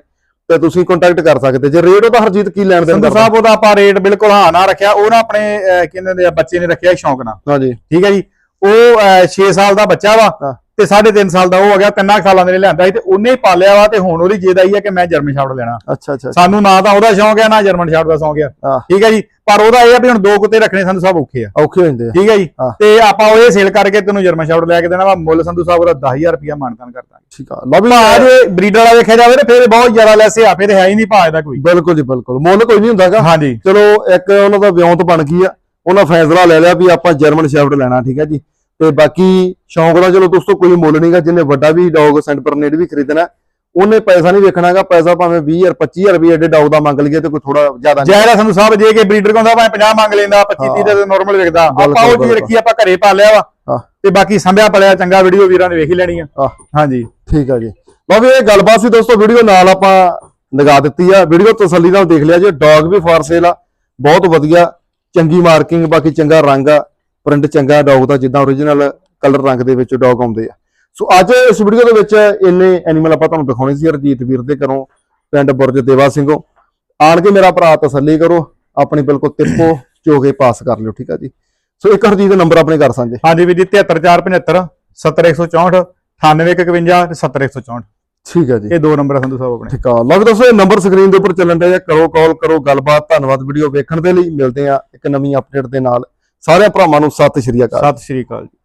ਤੇ ਤੁਸੀਂ ਕੰਟੈਕਟ ਕਰ ਸਕਦੇ। ਜੇ ਰੇਟ ਉਹਦਾ ਹਰਜੀਤ ਕੀ ਲੈਣ ਦੇਣ ਕਰਦਾ? ਸਾਹਿਬ ਉਹਦਾ ਆਪਾਂ ਰੇਟ ਬਿਲਕੁਲ ਹਾਂ ਨਾ ਰੱਖਿਆ ਉਹ ਨਾ ਆਪਣੇ ਅਹ, ਕਿਹਨੇ ਦੇ ਆ, ਬੱਚੇ ਨੇ ਰੱਖਿਆ ਸ਼ੌਂਕ ਨਾਲ। ਹਾਂਜੀ। ਠੀਕ ਹੈ ਜੀ? ਉਹ 6 ਸਾਲ ਦਾ ਬੱਚਾ ਵਾ। ਤੇ 3.5 ਸਾਲ ਦਾ ਉਹ ਹੋ ਗਿਆ ਤਿੰਨਾਂ ਸਾਲਾਂ ਦੇ ਲਈ ਲਿਆਂਦਾ ਸੀ ਤੇ ਉਹਨੇ ਹੀ ਪਾਲਿਆ ਵਾ ਤੇ ਹੁਣ ਉਹਦੀ ਜਿੱਦ ਆਈ ਹੈ ਕਿ ਮੈਂ ਜਰਮਨ ਸ਼ਾਫਟ ਲੈਣਾ। ਅੱਛਾ ਅੱਛਾ। ਸਾਨੂੰ ਨਾ ਤਾਂ ਉਹਦਾ ਸ਼ੌਂਕ ਹੈ ਨਾ ਜਰਮਨ ਸ਼ਾਫਟ ਦਾ ਸ਼ੌਂਕ ਆ ਹਾਂ। ਠੀਕ ਹੈ ਜੀ ਪਰ ਉਹਦਾ ਇਹ ਆ ਵੀ ਹੁਣ ਦੋ ਕੁੱਤੇ ਰੱਖਣੇ ਸੰਧੂ ਸਾਹਿਬ ਔਖੇ ਆ। ਔਖੇ ਹੋ ਜਾਂਦੇ ਆ। ਠੀਕ ਹੈ ਜੀ। ਤੇ ਆਪਾਂ ਉਹ ਇਹ ਸੇਲ ਕਰਕੇ ਤੈਨੂੰ ਜਰਮਨ ਸ਼ਾਫਟ ਲੈ ਕੇ ਦੇਣਾ ਵਾ ਮੁੱਲ ਸੰਧੂ ਸਾਹਿਬ ਉਹਦਾ 10000 ਰੁਪਇਆ ਮਾਨਤਾਨ ਕਰਦਾ ਠੀਕ ਆ ਲਓ ਵੀ ਜੇ ਬਰੀਡਰ ਵਾਲਾ ਵੇਖਿਆ ਜਾਵੇ ਤੇ ਫਿਰ ਬਹੁਤ ਜ਼ਿਆਦਾ ਲੈਸੇ ਆਪੇ ਤੇ ਹੈ ਹੀ ਨਹੀਂ ਇਹਦਾ ਕੋਈ। ਬਿਲਕੁਲ ਜੀ ਬਿਲਕੁਲ। ਮੁੱਲ ਕੋਈ ਨਹੀਂ ਹੁੰਦਾਗਾ। ਹਾਂਜੀ। ਚਲੋ ਇੱਕ ਉਹਨਾਂ ਦਾ ਵਿਉਂਤ ਬਣ ਗਈ ਆ ਉਹਨਾਂ ਫੈਸਲਾ ਲੈ ਲਿਆ ਵੀ ਆਪਾਂ ਜਰਮਨ ਸ਼ੈਫਰਡ ਲੈਣਾ ਠੀਕ ਹੈ ਜੀ। ਤੇ ਬਾਕੀ ਸ਼ੌਂਕ ਦਾ ਚਲੋ ਦੋਸਤੋ ਕੋਈ ਮੁੱਲ ਨਹੀਂਗਾ ਜਿੰਨੇ ਵੱਡਾ ਵੀ ਡੌਗ ਸੈਂਟ ਪਰਨੇਟ ਵੀ ਖਰੀਦਣਾ ਉਹਨੇ ਪੈਸਾ ਨਹੀਂ ਵੇਖਣਾਗਾ ਪੈਸਾ ਭਾਵੇਂ 20000 25000 ਰੁਪਏ ਏਡੇ ਡੌਗ ਦਾ ਮੰਗ ਲਈਏ ਤੇ ਕੋਈ ਥੋੜਾ ਜ਼ਿਆਦਾ ਨਹੀਂ ਜਿਹੜਾ ਸੰਧੂ ਸਾਹਿਬ ਜੇ ਕਿ ਬਰੀਡਰ ਕਹਿੰਦਾ ਭਾਵੇਂ 50 ਮੰਗ ਲੈਂਦਾ 25 30 ਦਾ ਨਾਰਮਲ ਵਿਕਦਾ ਆਪਾਂ ਉਹ ਚੀਜ਼। ਰੱਖੀ ਆਪਾਂ ਘਰੇ ਪਾ ਲਿਆ ਵਾ। ਤੇ ਬਾਕੀ ਸੰਭਿਆ ਪਲਿਆ ਚੰਗਾ ਵੀਡੀਓ ਵੀਰਾਂ ਨੇ ਵੇਖ ਹੀ ਲੈਣੀ ਆ। ਹਾਂਜੀ। ਠੀਕ ਆ ਜੀ। ਲਓ ਵੀ ਇਹ ਗੱਲਬਾਤ ਸੀ ਦੋਸਤੋ ਵੀਡੀਓ ਨਾਲ ਆਪਾਂ ਲਗਾ ਦਿੱਤੀ ਆ। ਵੀਡੀਓ ਤਸੱਲੀ ਨਾਲ ਦੇਖ ਲਿਆ ਜੀ ਡੌਗ ਵੀ ਫਾਰ ਸੇਲ ਆ ਬਹੁਤ ਵਧੀਆ ਚੰਗੀ ਮਾਰਕਿੰਗ ਬਾਕੀ ਚੰਗਾ ਰੰਗ ਆ। ਪ੍ਰਿੰਟ ਚੰਗਾ ਡੌਗ ਦਾ ਜਿੱਦਾਂ origignal ਕਲਰ ਰੰਗ ਦੇ ਵਿੱਚ ਡੌਗ ਆਉਂਦੇ ਆ। ਸੋ ਅੱਜ ਇਸ ਵੀਡੀਓ ਦੇ ਵਿੱਚ ਇੰਨੇ ਐਨੀਮਲ ਆਪਾਂ ਤੁਹਾਨੂੰ ਦਿਖਾਉਣੇ ਸੀ ਰਜੀਤ ਵੀਰ ਦੇ ਘਰੋਂ ਪਿੰਡ ਬੁਰਜ ਦੇਵਾ ਸਿੰਘੋ। ਆਣ ਕੇ ਮੇਰਾ ਭਰਾ ਤਸੱਲੀ ਕਰੋ ਆਪਣੀ ਬਿਲਕੁਲ ਤਿਰਪੋ ਚੋ ਕੇ ਪਾਸ ਕਰ ਲਿਓ ਠੀਕ ਆ ਜੀ? ਸੋ ਇੱਕ ਹਰਜੀਤ ਦਾ ਨੰਬਰ ਆਪਣੇ ਕਰ ਸਾਂਝੇ। ਹਾਂਜੀ ਵੀਰ ਜੀ 73475 70164 98151 ਤੇ 70164 ਠੀਕ ਆ ਜੀ। ਇਹ ਦੋ ਨੰਬਰ ਆ ਸੰਧੂ ਸਾਹਿਬ ਆਪਣੇ। ਠੀਕ ਆ। ਲਓ ਦੋਸਤੋ ਇਹ ਨੰਬਰ ਸਕਰੀਨ ਦੇ ਉੱਪਰ ਚੱਲਣ ਡਿਆ ਕਰੋ ਕਾਲ ਕਰੋ ਗੱਲਬਾਤ। ਧੰਨਵਾਦ ਵੀਡੀਓ ਵੇਖਣ ਦੇ ਲਈ। ਮਿਲਦੇ ਆ ਇੱਕ ਨਵੀਂ ਅਪਡੇਟ ਦੇ ਨਾਲ। ਸਾਰਿਆਂ ਭਰਾਵਾਂ ਨੂੰ ਸਤਿ ਸ਼੍ਰੀ ਅਕਾਲ। ਸਤਿ ਸ਼੍ਰੀ ਅਕਾਲ ਜੀ।